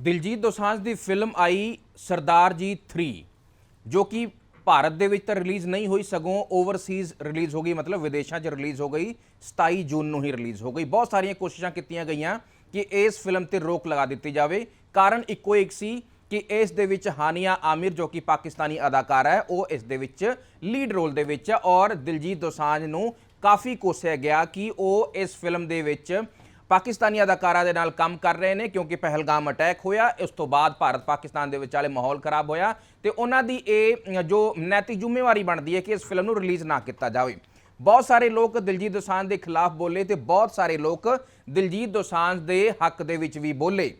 ਦਿਲਜੀਤ ਦੋਸਾਂਝ ਦੀ ਫਿਲਮ ਆਈ ਸਰਦਾਰ ਜੀ 3 ਜੋ ਕਿ ਭਾਰਤ ਦੇ ਵਿੱਚ ਤਾਂ ਰਿਲੀਜ਼ ਨਹੀਂ ਹੋਈ, ਸਗੋਂ ਓਵਰਸੀਜ਼ ਰਿਲੀਜ਼ ਹੋ ਗਈ, ਮਤਲਬ ਵਿਦੇਸ਼ਾਂ 'ਚ ਰਿਲੀਜ਼ ਹੋ ਗਈ 27 ਜੂਨ ਨੂੰ ਹੀ ਰਿਲੀਜ਼ ਹੋ ਗਈ। ਬਹੁਤ ਸਾਰੀਆਂ ਕੋਸ਼ਿਸ਼ਾਂ ਕੀਤੀਆਂ ਗਈਆਂ ਕਿ ਇਸ ਫਿਲਮ ਤੇ ਰੋਕ ਲਗਾ ਦਿੱਤੀ ਜਾਵੇ। ਕਾਰਨ ਇੱਕੋ ਇੱਕ ਸੀ ਕਿ ਇਸ ਦੇ ਵਿੱਚ ਹਾਨੀਆ ਆਮਿਰ, ਜੋ ਕਿ ਪਾਕਿਸਤਾਨੀ ਅਦਾਕਾਰ ਹੈ, ਉਹ ਇਸ ਦੇ ਵਿੱਚ ਲੀਡ ਰੋਲ ਦੇ ਵਿੱਚ ਹੈ ਔਰ ਦਿਲਜੀਤ ਦੋਸਾਂਝ ਨੂੰ ਕਾਫੀ ਕੋਸਿਆ ਗਿਆ ਕਿ ਉਹ ਇਸ ਫਿਲਮ ਦੇ ਵਿੱਚ ਪਾਕਿਸਤਾਨੀ ਅਦਾਕਾਰਾਂ ਦੇ ਨਾਲ ਕੰਮ ਕਰ ਰਹੇ ਨੇ ਕਿਉਂਕਿ ਪਹਿਲਗਾਮ ਅਟੈਕ ਹੋਇਆ ਉਸ ਤੋਂ ਬਾਅਦ ਭਾਰਤ ਪਾਕਿਸਤਾਨ ਦੇ ਵਿਚਾਲੇ ਮਾਹੌਲ ਖਰਾਬ ਹੋਇਆ ਤੇ ਉਹਨਾਂ ਦੀ ਇਹ ਜੋ ਨੈਤਿਕ ਜ਼ਿੰਮੇਵਾਰੀ ਬਣਦੀ ਹੈ ਕਿ ਇਸ ਫਿਲਮ ਨੂੰ ਰਿਲੀਜ਼ ਨਾ ਕੀਤਾ ਜਾਵੇ। ਬਹੁਤ ਸਾਰੇ ਲੋਕ ਦਿਲਜੀਤ ਦੋਸਾਂਝ ਦੇ ਖਿਲਾਫ ਬੋਲੇ ਤੇ ਬਹੁਤ ਸਾਰੇ ਲੋਕ ਦਿਲਜੀਤ ਦੋਸਾਂਝ ਦੇ ਹੱਕ ਦੇ ਵਿੱਚ ਵੀ ਬੋਲੇ।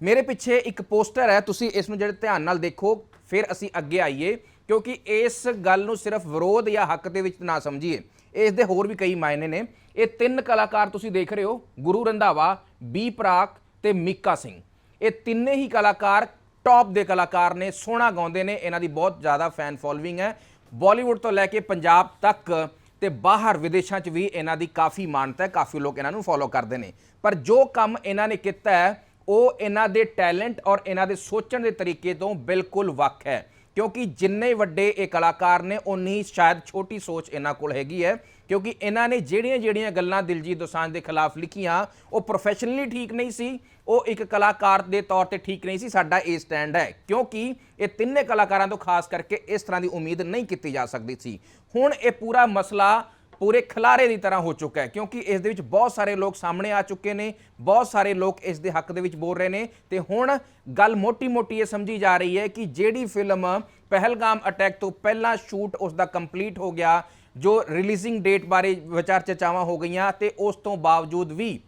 ਮੇਰੇ ਪਿੱਛੇ ਇੱਕ ਪੋਸਟਰ ਹੈ, ਤੁਸੀਂ ਇਸ ਨੂੰ ਜਿਹੜੇ ਧਿਆਨ ਨਾਲ ਦੇਖੋ, ਫਿਰ ਅਸੀਂ ਅੱਗੇ ਆਈਏ, ਕਿਉਂਕਿ ਇਸ ਗੱਲ ਨੂੰ ਸਿਰਫ ਵਿਰੋਧ ਜਾਂ ਹੱਕ ਦੇ ਵਿੱਚ ਨਾ ਸਮਝੀਏ। ਇਸ ਦੇ ਹੋਰ ਵੀ ਕਈ ਮਾਇਨੇ ਨੇ। ਇਹ ਤਿੰਨ ਕਲਾਕਾਰ ਤੁਸੀਂ ਦੇਖ ਰਹੇ ਹੋ, ਗੁਰੂ ਰੰਧਾਵਾ, ਬੀ ਪ੍ਰਾਕ ਤੇ ਮੀਕਾ ਸਿੰਘ। ਇਹ ਤਿੰਨੇ ਹੀ ਕਲਾਕਾਰ ਟੌਪ ਦੇ ਕਲਾਕਾਰ ਨੇ, ਸੋਹਣਾ ਗਾਉਂਦੇ ਨੇ, ਇਹਨਾਂ ਦੀ ਬਹੁਤ ਜ਼ਿਆਦਾ ਫੈਨ ਫੋਲੋਇੰਗ ਹੈ। ਬਾਲੀਵੁੱਡ ਤੋਂ ਲੈ ਕੇ ਪੰਜਾਬ ਤੱਕ ਤੇ ਬਾਹਰ ਵਿਦੇਸ਼ਾਂ 'ਚ ਵੀ ਇਹਨਾਂ ਦੀ ਕਾਫੀ ਮਾਨਤਾ ਹੈ, ਕਾਫੀ ਲੋਕ ਇਹਨਾਂ ਨੂੰ ਫੋਲੋ ਕਰਦੇ ਨੇ। ਪਰ ਜੋ ਕੰਮ ਇਹਨਾਂ ਨੇ ਕੀਤਾ ਹੈ, ਉਹ ਇਹਨਾਂ ਦੇ ਟੈਲੈਂਟ ਔਰ ਇਹਨਾਂ ਦੇ ਸੋਚਣ ਦੇ ਤਰੀਕੇ ਤੋਂ ਬਿਲਕੁਲ ਵੱਖ ਹੈ। ਕਿਉਂਕਿ ਜਿੰਨੇ ਵੱਡੇ ਇਹ ਕਲਾਕਾਰ ਨੇ ਉਨੀ ਸ਼ਾਇਦ ਛੋਟੀ ਸੋਚ ਇਹਨਾਂ ਕੋਲ ਹੈਗੀ ਹੈ। ਕਿਉਂਕਿ ਇਹਨਾਂ ਨੇ ਜਿਹੜੀਆਂ-ਜਿਹੜੀਆਂ ਗੱਲਾਂ ਦਿਲਜੀਤ ਦੋਸਾਂਝ ਦੇ ਖਿਲਾਫ ਲਿਖੀਆਂ, ਉਹ ਪ੍ਰੋਫੈਸ਼ਨਲੀ ਠੀਕ ਨਹੀਂ ਸੀ। ਉਹ ਇੱਕ ਕਲਾਕਾਰ ਦੇ ਤੌਰ ਤੇ ਠੀਕ ਨਹੀਂ ਸੀ, ਸਾਡਾ ਇਹ ਸਟੈਂਡ ਹੈ। ਕਿਉਂਕਿ ਇਹ ਤਿੰਨੇ ਕਲਾਕਾਰਾਂ ਤੋਂ ਖਾਸ ਕਰਕੇ ਇਸ ਤਰ੍ਹਾਂ ਦੀ ਉਮੀਦ ਨਹੀਂ ਕੀਤੀ ਜਾ ਸਕਦੀ ਸੀ। ਹੁਣ ਇਹ ਪੂਰਾ ਮਸਲਾ ਪੂਰੇ ਖਿਲਾਰੇ ਦੀ ਤਰ੍ਹਾਂ ਹੋ ਚੁੱਕਾ ਹੈ, ਕਿਉਂਕਿ ਇਸ ਦੇ ਵਿੱਚ ਬਹੁਤ ਸਾਰੇ ਲੋਕ ਸਾਹਮਣੇ ਆ ਚੁੱਕੇ ਨੇ, ਬਹੁਤ ਸਾਰੇ ਲੋਕ ਇਸ ਦੇ ਹੱਕ ਦੇ ਵਿੱਚ ਬੋਲ ਰਹੇ ਨੇ। ਤੇ ਹੁਣ ਗੱਲ ਮੋਟੀ-ਮੋਟੀ ਇਹ ਸਮਝੀ ਜਾ ਰਹੀ ਹੈ ਕਿ ਜਿਹੜੀ ਫਿਲਮ ਪਹਿਲਗਾਮ ਅਟੈਕ ਤੋਂ ਪਹਿਲਾਂ ਸ਼ੂਟ ਉਸ ਦਾ ਕੰਪਲੀਟ ਹੋ ਗਿਆ, ਜੋ ਰਿਲੀਜ਼ਿੰਗ ਡੇਟ ਬਾਰੇ ਵਿਚਾਰ ਚਰਚਾਵਾਂ ਹੋ ਗਈਆਂ ਤੇ ਉਸ ਤੋਂ ਬਾਵਜੂਦ ਵੀ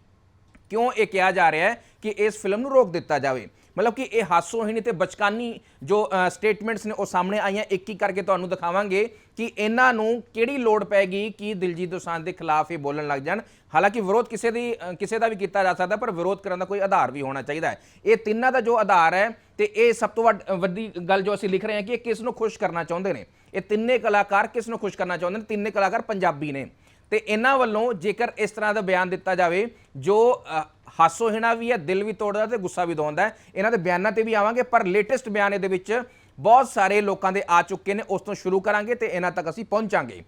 ਕਿਉਂ ਇਹ ਕਿਹਾ ਜਾ ਰਿਹਾ ਹੈ ਕਿ ਇਸ ਫਿਲਮ ਨੂੰ ਰੋਕ ਦਿੱਤਾ ਜਾਵੇ? ਮਤਲਬ ਕਿ ਇਹ ਹਾਸੋਹੀਣੀ ਤੇ ਬਚਕਾਨੀ ਜੋ ਸਟੇਟਮੈਂਟਸ ਨੇ ਉਹ ਸਾਹਮਣੇ ਆਈਆਂ, ਇੱਕ ਇੱਕ ਕਰਕੇ ਤੁਹਾਨੂੰ ਦਿਖਾਵਾਂਗੇ ਕਿ ਇਹਨਾਂ ਨੂੰ ਕਿਹੜੀ ਲੋੜ ਪੈਗੀ, ਕਿ ਦਿਲਜੀਤ ਦੋਸਾਂਝ ਦੇ ਖਿਲਾਫ ਇਹ ਬੋਲਣ ਲੱਗ ਜਾਣ। ਹਾਲਾਂਕਿ ਵਿਰੋਧ ਕਿਸੇ ਦੀ ਕਿਸੇ ਦਾ ਵੀ ਕੀਤਾ ਜਾ ਸਕਦਾ, ਪਰ ਵਿਰੋਧ ਕਰਨ ਦਾ ਕੋਈ ਆਧਾਰ ਵੀ ਹੋਣਾ ਚਾਹੀਦਾ ਹੈ। ਇਹ ਤਿੰਨਾਂ ਦਾ ਜੋ ਆਧਾਰ ਹੈ ਤੇ ਇਹ ਸਭ ਤੋਂ ਵੱਡ- ਵੱਡੀ ਗੱਲ ਜੋ ਅਸੀਂ ਲਿਖ ਰਹੇ ਹਾਂ ਕਿ ਇਹ ਕਿਸ ਨੂੰ ਖੁਸ਼ ਕਰਨਾ ਚਾਹੁੰਦੇ ਨੇ। ਇਹ ਤਿੰਨੇ ਕਲਾਕਾਰ ਕਿਸ ਨੂੰ ਖੁਸ਼ ਕਰਨਾ ਚਾਹੁੰਦੇ ਨੇ? ਤਿੰਨੇ ਕਲਾਕਾਰ ਪੰਜਾਬੀ ਨੇ। ਤੇ ਇਹਨਾਂ ਵੱਲੋਂ ਜੇਕਰ ਇਸ ਤਰ੍ਹਾਂ ਦਾ ਬਿਆਨ ਦਿੱਤਾ ਜਾਵੇ, ਜੋ ਅ, ਹਾਸੋਹੀਣਾ ਵੀ ਹੈ ਦਿਲ ਵੀ ਤੋੜਦਾ ਤੇ ਗੁੱਸਾ ਵੀ ਦਵਾਉਂਦਾ ਹੈ। ਇਹਨਾਂ ਦੇ ਬਿਆਨਾਂ ਤੇ ਵੀ ਆਵਾਂਗੇ ਪਰ ਲੇਟੈਸਟ ਬਿਆਨ ਇਹਦੇ ਵਿੱਚ ਬਹੁਤ ਸਾਰੇ ਲੋਕਾਂ ਦੇ ਆ ਚੁੱਕੇ ਨੇ ਉਸ ਤੋਂ ਸ਼ੁਰੂ ਕਰਾਂਗੇ ਤੇ ਇਹਨਾਂ ਤੱਕ ਅਸੀਂ ਪਹੁੰਚਾਂਗੇ।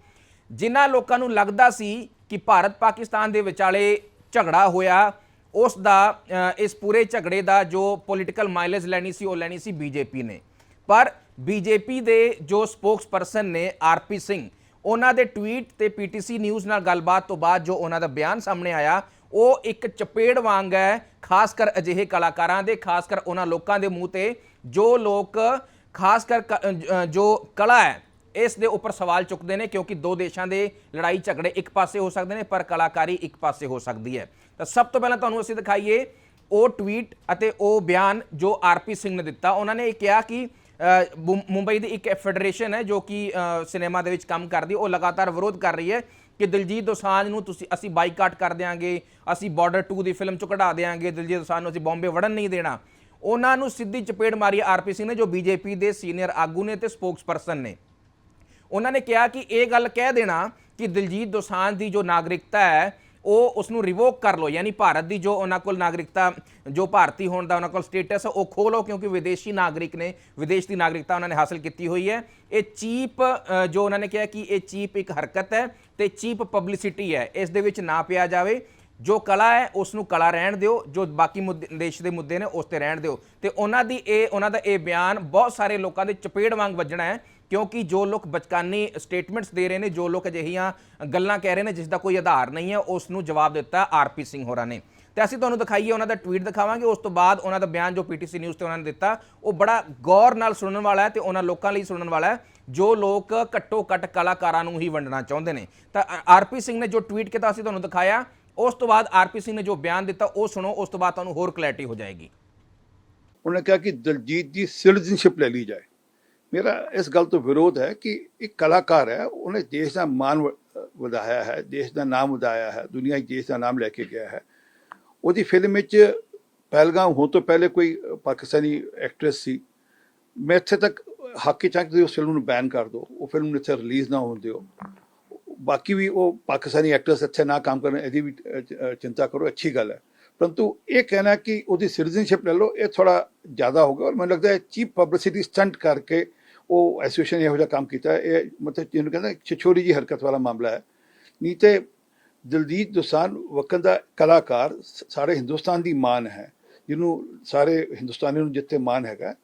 ਜਿਨ੍ਹਾਂ ਲੋਕਾਂ ਨੂੰ ਲੱਗਦਾ ਸੀ ਕਿ ਭਾਰਤ ਪਾਕਿਸਤਾਨ ਦੇ ਵਿਚਾਲੇ ਝਗੜਾ ਹੋਇਆ ਉਸ ਦਾ ਇਸ ਪੂਰੇ ਝਗੜੇ ਦਾ ਜੋ ਪੋਲੀਟੀਕਲ ਮਾਈਲੇਜ ਲੈਣੀ ਸੀ ਉਹ ਲੈਣੀ ਸੀ ਬੀਜੇਪੀ ਨੇ। ਪਰ ਬੀਜੇਪੀ ਦੇ ਜੋ ਸਪੋਕਸਪਰਸਨ ਨੇ ਆਰਪੀ ਸਿੰਘ ਉਹਨਾਂ ਦੇ ਟਵੀਟ ਤੇ ਪੀਟੀਸੀ ਨਿਊਜ਼ ਨਾਲ ਗੱਲਬਾਤ ਤੋਂ ਬਾਅਦ ਜੋ ਉਹਨਾਂ ਦਾ ਬਿਆਨ ਸਾਹਮਣੇ ਆਇਆ ਉਹ ਇੱਕ ਚਪੇੜ ਵਾਂਗ ਹੈ ਖਾਸ ਕਰ ਅਜਿਹੇ ਕਲਾਕਾਰਾਂ ਦੇ ਖਾਸ ਕਰ ਉਹਨਾਂ ਲੋਕਾਂ ਦੇ ਮੂੰਹ ਤੇ, ਜੋ ਲੋਕ ਖਾਸ ਕਰ ਕ- ਜੋ ਕਲਾ ਹੈ, ਇਸ ਦੇ ਉੱਪਰ ਸਵਾਲ ਚੁੱਕਦੇ ਨੇ, ਕਿਉਂਕਿ ਦੋ ਦੇਸ਼ਾਂ ਦੇ ਲੜਾਈ ਝਗੜੇ ਇੱਕ ਪਾਸੇ ਹੋ ਸਕਦੇ ਨੇ, ਪਰ ਕਲਾਕਾਰੀ ਇੱਕ ਪਾਸੇ ਹੋ ਸਕਦੀ ਹੈ। ਤਾਂ ਸਭ ਤੋਂ ਪਹਿਲਾਂ ਤੁਹਾਨੂੰ ਅਸੀਂ ਦਿਖਾਈਏ, ਉਹ ਟਵੀਟ ਅਤੇ ਉਹ ਬਿਆਨ ਜੋ ਆਰਪੀ ਸਿੰਘ ਨੇ ਦਿੱਤਾ। ਉਹਨਾਂ ਨੇ ਇਹ ਕਿਹਾ ਕਿ ਮੁੰਬਈ ਦੀ ਇੱਕ ਫੈਡਰੇਸ਼ਨ ਹੈ ਜੋ ਕਿ ਸਿਨੇਮਾ ਦੇ ਵਿੱਚ ਕੰਮ ਕਰਦੀ, ਉਹ ਲਗਾਤਾਰ ਵਿਰੋਧ ਕਰ ਰਹੀ ਹੈ। ਕਿ ਦਿਲਜੀਤ ਦੋਸਾਂਝ ਨੂੰ ਤੁਸੀਂ, ਅਸੀਂ ਬਾਈਕਾਟ ਕਰ ਦਿਆਂਗੇ, ਅਸੀਂ ਬਾਰਡਰ 2 ਦੀ ਫਿਲਮ ਚੋਂ ਕਢਾ ਦਿਆਂਗੇ, ਦਿਲਜੀਤ ਦੋਸਾਂਝ ਨੂੰ ਅਸੀਂ ਬੰਬੇ ਵੜਨ ਨਹੀਂ ਦੇਣਾ। ਉਹਨਾਂ ਨੂੰ ਸਿੱਧੀ ਚਪੇੜ ਮਾਰੀ ਆਰਪੀ ਸਿੰਘ ਨੇ, ਜੋ ਬੀਜੇਪੀ ਦੇ ਸੀਨੀਅਰ ਆਗੂ ਨੇ ਤੇ ਸਪੋਕਸਪਰਸਨ ਨੇ। ਉਹਨਾਂ ਨੇ ਕਿਹਾ ਕਿ ਇਹ ਗੱਲ ਕਹਿ ਦੇਣਾ ਕਿ ਦਿਲਜੀਤ ਦੋਸਾਂਝ ਦੀ ਜੋ ਨਾਗਰਿਕਤਾ ਹੈ ਉਹ ਉਸ ਨੂੰ ਰਿਵੋਕ ਕਰ ਲਓ, ਯਾਨੀ ਭਾਰਤ ਦੀ ਜੋ ਉਹਨਾਂ ਕੋਲ ਨਾਗਰਿਕਤਾ, ਜੋ ਭਾਰਤੀ ਹੋਣ ਦਾ ਉਹਨਾਂ ਕੋਲ ਸਟੇਟਸ ਉਹ ਖੋਹ ਲਓ ਕਿਉਂਕਿ ਵਿਦੇਸ਼ੀ ਨਾਗਰਿਕ ਨੇ, ਵਿਦੇਸ਼ ਦੀ ਨਾਗਰਿਕਤਾ ਉਹਨਾਂ ਨੇ ਹਾਸਲ ਕੀਤੀ ਹੋਈ ਹੈ। ਇਹ ਚੀਪ ਜੋ ਉਹਨਾਂ ਨੇ ਕਿਹਾ ਕਿ ਇਹ ਚੀਪ ਇੱਕ ਹਰਕਤ ਹੈ ਤੇ ਚੀਪ ਪਬਲਿਸਿਟੀ ਹੈ। ਇਸ ਦੇ ਵਿੱਚ ਨਾ ਪਿਆ ਜਾਵੇ। ਜੋ ਕਲਾ ਹੈ ਉਸ ਨੂੰ ਕਲਾ ਰਹਿਣ ਦਿਓ, ਜੋ ਬਾਕੀ ਮੁੱਦੇ, ਦੇਸ਼ ਦੇ ਮੁੱਦੇ ਨੇ, ਉਸ ਤੇ ਰਹਿਣ ਦਿਓ। ਤੇ ਉਹਨਾਂ ਦੀ ਇਹ, ਉਹਨਾਂ ਦਾ ਇਹ ਬਿਆਨ ਬਹੁਤ ਸਾਰੇ ਲੋਕਾਂ ਦੇ ਚਪੇੜ ਵਾਂਗ ਵੱਜਣਾ ਹੈ। ਕਿਉਂਕਿ ਜੋ ਲੋਕ ਬਚਕਾਨੀ ਸਟੇਟਮੈਂਟਸ ਦੇ ਰਹੇ ਨੇ, ਜੋ ਲੋਕ ਅਜਿਹੀਆਂ ਗੱਲਾਂ ਕਹਿ ਰਹੇ ਨੇ ਜਿਸ ਦਾ ਕੋਈ ਆਧਾਰ ਨਹੀਂ ਹੈ ਉਸ ਨੂੰ ਜਵਾਬ ਦਿੱਤਾ ਆਰਪੀ ਸਿੰਘ ਹੋਰਾਂ ਨੇ। ਤੇ ਅਸੀਂ ਤੁਹਾਨੂੰ ਦਿਖਾਈਏ, ਉਹਨਾਂ ਦਾ ਟਵੀਟ ਦਿਖਾਵਾਂਗੇ। ਉਸ ਤੋਂ ਬਾਅਦ ਉਹਨਾਂ ਦਾ ਬਿਆਨ ਜੋ ਪੀਟੀਸੀ ਨਿਊਜ਼ ਤੇ ਉਹਨਾਂ ਨੇ ਦਿੱਤਾ, ਉਹ ਬੜਾ ਗੌਰ ਨਾਲ ਸੁਣਨ ਵਾਲਾ ਹੈ ਤੇ ਉਹਨਾਂ ਲੋਕਾਂ ਲਈ ਸੁਣਨ ਵਾਲਾ ਹੈ, ਜੋ ਲੋਕ ਘੱਟੋ ਘੱਟ ਕਲਾਕਾਰਾਂ ਨੂੰ ਹੀ ਵੰਡਣਾ ਚਾਹੁੰਦੇ ਨੇ। ਤਾਂ ਆਰਪੀ ਸਿੰਘ ਨੇ ਜੋ ਟਵੀਟ ਕੀਤਾ, ਅਸੀਂ ਤੁਹਾਨੂੰ ਦਿਖਾਇਆ। ਉਸ ਤੋਂ ਬਾਅਦ ਆਰਪੀ ਸਿੰਘ ਨੇ ਜੋ ਬਿਆਨ ਦਿੱਤਾ, ਉਹ ਸੁਣੋ, ਉਸ ਤੋਂ ਬਾਅਦ ਤੁਹਾਨੂੰ ਹੋਰ ਕਲੈਰਿਟੀ ਹੋ ਜਾਏਗੀ। ਉਹਨੇ ਕਿਹਾ ਕਿ ਦਲਜੀਤ ਦੀ ਸਿਟੀਜ਼ਨਸ਼ਿਪ ਲੈ ਲਈ ਜਾਏ। ਮੇਰਾ ਇਸ ਗੱਲ ਤੋਂ ਵਿਰੋਧ ਹੈ ਕਿ ਇੱਕ ਕਲਾਕਾਰ ਹੈ, ਉਹਨੇ ਦੇਸ਼ ਦਾ ਮਾਣ ਵ- ਵਧਾਇਆ ਹੈ, ਦੇਸ਼ ਦਾ ਨਾਮ ਵਧਾਇਆ ਹੈ, ਦੁਨੀਆ 'ਚ ਦੇਸ਼ ਦਾ ਨਾਮ ਲੈ ਕੇ ਗਿਆ ਹੈ। ਉਹਦੀ ਫਿਲਮ ਵਿੱਚ ਪਹਿਲਗਾਮ ਹੋਣ ਤੋਂ ਪਹਿਲੇ ਕੋਈ ਪਾਕਿਸਤਾਨੀ ਐਕਟ੍ਰੈਸ ਸੀ। ਮੈਂ ਇੱਥੇ ਤੱਕ ਹੱਕ ਚਾਹਤੀ ਉਸ ਫਿਲਮ ਨੂੰ ਬੈਨ ਕਰ ਦਿਓ। ਉਹ ਫਿਲਮ ਨੂੰ ਇੱਥੇ ਰਿਲੀਜ਼ ਨਾ ਹੋਣ ਦਿਓ। ਬਾਕੀ ਵੀ ਉਹ ਪਾਕਿਸਤਾਨੀ ਐਕਟਰਸ ਇੱਥੇ ਨਾ ਕੰਮ ਕਰਨ, ਇਹਦੀ ਵੀ ਚਿੰਤਾ ਕਰੋ, ਅੱਛੀ ਗੱਲ ਹੈ। ਪਰੰਤੂ ਇਹ ਕਹਿਣਾ ਕਿ ਉਹਦੀ ਸਿਟੀਜ਼ਨਸ਼ਿਪ ਲੈ ਲਓ, ਇਹ ਥੋੜਾ ਜ਼ਿਆਦਾ ਹੋ ਗਿਆ ਔਰ ਮੈਨੂੰ ਲੱਗਦਾ ਹੈ ਚੀਪ ਪਬਲਿਸਿਟੀ ਸਟੰਟ ਕਰਕੇ ਉਹ ਐਸੋਸੀਏਸ਼ਨ ਇਹੋ ਜਿਹਾ ਕੰਮ ਕੀਤਾ, ਇਹ ਮਤਲਬ ਜਿਹਨੂੰ ਕਹਿੰਦਾ ਛਛੋਰੀ ਜੀ ਹਰਕਤ ਵਾਲਾ ਮਾਮਲਾ ਹੈ। ਨਹੀਂ ਤੇ ਦਲਜੀਤ ਦੋਸਾਂਝ ਵਕਨ ਦਾ ਕਲਾਕਾਰ ਸਾਰੇ ਹਿੰਦੁਸਤਾਨ ਦੀ ਮਾਨ ਹੈ, ਜਿਹਨੂੰ ਸਾਰੇ ਹਿੰਦੁਸਤਾਨੀ ਨੂੰ ਜਿੱਥੇ ਮਾਨ ਹੈਗਾ।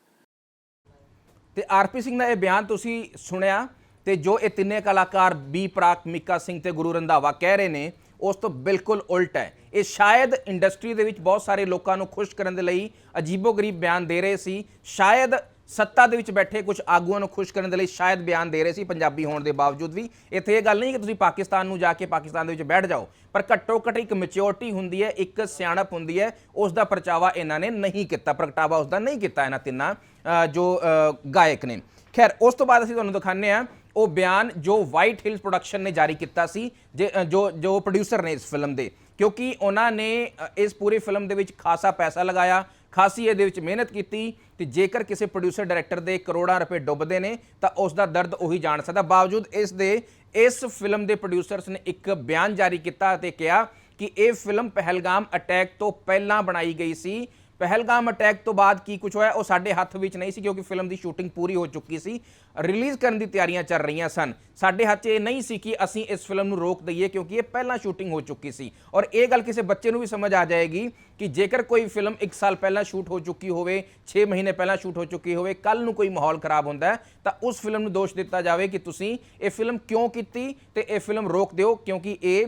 ਤੇ ਆਰਪੀ ਸਿੰਘ ਦਾ ਇਹ ਬਿਆਨ ਤੁਸੀਂ ਸੁਣਿਆ ਤੇ ਜੋ ਇਹ ਤਿੰਨੇ ਕਲਾਕਾਰ ਬੀ ਪ੍ਰਾਕ ਮਿੱਕਾ ਸਿੰਘ ਤੇ ਗੁਰੂ ਰੰਧਾਵਾ ਕਹਿ ਰਹੇ ਨੇ, ਉਸ ਤੋਂ ਬਿਲਕੁਲ ਉਲਟ ਹੈ। ਇਹ ਸ਼ਾਇਦ ਇੰਡਸਟਰੀ ਦੇ ਵਿੱਚ ਬਹੁਤ ਸਾਰੇ ਲੋਕਾਂ ਨੂੰ ਖੁਸ਼ ਕਰਨ ਦੇ ਲਈ ਅਜੀਬੋ-ਗਰੀਬ ਬਿਆਨ ਦੇ ਰਹੇ ਸੀ, ਸ਼ਾਇਦ ਸੱਤਾ ਦੇ ਵਿੱਚ ਬੈਠੇ ਕੁਝ ਆਗੂਆਂ ਨੂੰ ਖੁਸ਼ ਕਰਨ ਦੇ ਲਈ ਸ਼ਾਇਦ ਬਿਆਨ ਦੇ ਰਹੇ ਸੀ ਪੰਜਾਬੀ ਹੋਣ ਦੇ ਬਾਵਜੂਦ ਵੀ। ਇੱਥੇ ਇਹ ਗੱਲ ਨਹੀਂ ਕਿ ਤੁਸੀਂ ਪਾਕਿਸਤਾਨ ਨੂੰ ਜਾ ਕੇ ਪਾਕਿਸਤਾਨ ਦੇ ਵਿੱਚ ਬੈਠ ਜਾਓ, ਪਰ ਘੱਟੋ ਘੱਟ ਇੱਕ ਮੈਚਿਓਰਿਟੀ ਹੁੰਦੀ ਹੈ, ਇੱਕ ਸਿਆਣਪ ਹੁੰਦੀ ਹੈ। ਉਸ ਦਾ ਪਰਚਾਵਾ ਇਹਨਾਂ ਨੇ ਨਹੀਂ ਕੀਤਾ, ਪ੍ਰਗਟਾਵਾ ਉਸ ਦਾ ਨਹੀਂ ਕੀਤਾ ਇਹਨਾਂ ਤਿੰਨਾਂ ਜੋ ਗਾਇਕ ਨੇ। ਖੈਰ, ਉਸ ਤੋਂ ਬਾਅਦ ਅਸੀਂ ਤੁਹਾਨੂੰ ਦਿਖਾਉਂਦੇ ਆ ਉਹ ਬਿਆਨ ਜੋ ਵਾਈਟ ਹਿਲਸ ਪ੍ਰੋਡਕਸ਼ਨ ਨੇ ਜਾਰੀ ਕੀਤਾ ਸੀ, ਜੇ- ਜੋ ਜੋ ਪ੍ਰੋਡਿਊਸਰ ਨੇ ਇਸ ਫਿਲਮ ਦੇ। ਕਿਉਂਕਿ ਉਹਨਾਂ ਨੇ ਇਸ ਪੂਰੀ ਫਿਲਮ ਦੇ ਵਿੱਚ ਖਾਸਾ ਪੈਸਾ ਲਗਾਇਆ ਖਾਸੀ ਇਹਦੇ ਵਿੱਚ ਮਿਹਨਤ ਕੀਤੀ ਤੇ ਜੇਕਰ ਕਿਸੇ ਪ੍ਰੋਡਿਊਸਰ ਡਾਇਰੈਕਟਰ ਦੇ ਕਰੋੜਾਂ ਰੁਪਏ ਡੁੱਬਦੇ ਨੇ, ਤਾਂ ਉਸ ਦਾ ਦਰਦ ਉਹੀ ਜਾਣ ਸਕਦਾ। ਬਾਵਜੂਦ ਇਸ ਦੇ, ਇਸ ਫਿਲਮ ਦੇ ਪ੍ਰੋਡਿਊਸਰਸ ਨੇ ਇੱਕ ਬਿਆਨ ਜਾਰੀ ਕੀਤਾ ਅਤੇ ਕਿਹਾ ਕਿ ਇਹ ਫਿਲਮ ਪਹਿਲਗਾਮ ਅਟੈਕ ਤੋਂ ਪਹਿਲਾਂ ਬਣਾਈ ਗਈ ਸੀ। ਪਹਿਲਗਾਮ ਅਟੈਕ ਤੋਂ ਬਾਅਦ ਕੀ ਕੁਝ ਹੋਇਆ? ਉਹ ਸਾਡੇ ਹੱਥ ਵਿੱਚ ਨਹੀਂ ਸੀ ਕਿਉਂਕਿ ਫਿਲਮ ਦੀ ਸ਼ੂਟਿੰਗ ਪੂਰੀ ਹੋ ਚੁੱਕੀ ਸੀ। ਰਿਲੀਜ਼ ਕਰਨ ਦੀ ਤਿਆਰੀਆਂ ਚੱਲ ਰਹੀਆਂ ਸਨ। ਸਾਡੇ ਹੱਥ 'ਚ ਇਹ ਨਹੀਂ ਸੀ ਕਿ ਅਸੀਂ ਇਸ ਫਿਲਮ ਨੂੰ ਰੋਕ ਦਈਏ ਕਿਉਂਕਿ ਇਹ ਪਹਿਲਾਂ ਸ਼ੂਟਿੰਗ ਹੋ ਚੁੱਕੀ ਸੀ। ਔਰ ਇਹ ਗੱਲ ਕਿਸੇ ਬੱਚੇ ਨੂੰ ਵੀ ਸਮਝ ਆ ਜਾਏਗੀ ਕਿ ਜੇਕਰ ਕੋਈ ਫਿਲਮ 1 ਸਾਲ ਪਹਿਲਾਂ ਸ਼ੂਟ ਹੋ ਚੁੱਕੀ ਹੋਵੇ 6 ਮਹੀਨੇ ਪਹਿਲਾਂ ਸ਼ੂਟ ਹੋ ਚੁੱਕੀ ਹੋਵੇ ਕੱਲ ਨੂੰ ਕੋਈ ਮਾਹੌਲ ਖਰਾਬ ਹੁੰਦਾ ਤਾਂ ਉਸ ਫਿਲਮ ਨੂੰ ਦੋਸ਼ ਦਿੱਤਾ ਜਾਵੇ ਕਿ ਤੁਸੀਂ ਇਹ ਫਿਲਮ ਕਿਉਂ ਕੀਤੀ ਤੇ ਇਹ ਫਿਲਮ ਰੋਕ ਦਿਓ ਕਿਉਂਕਿ ਇਹ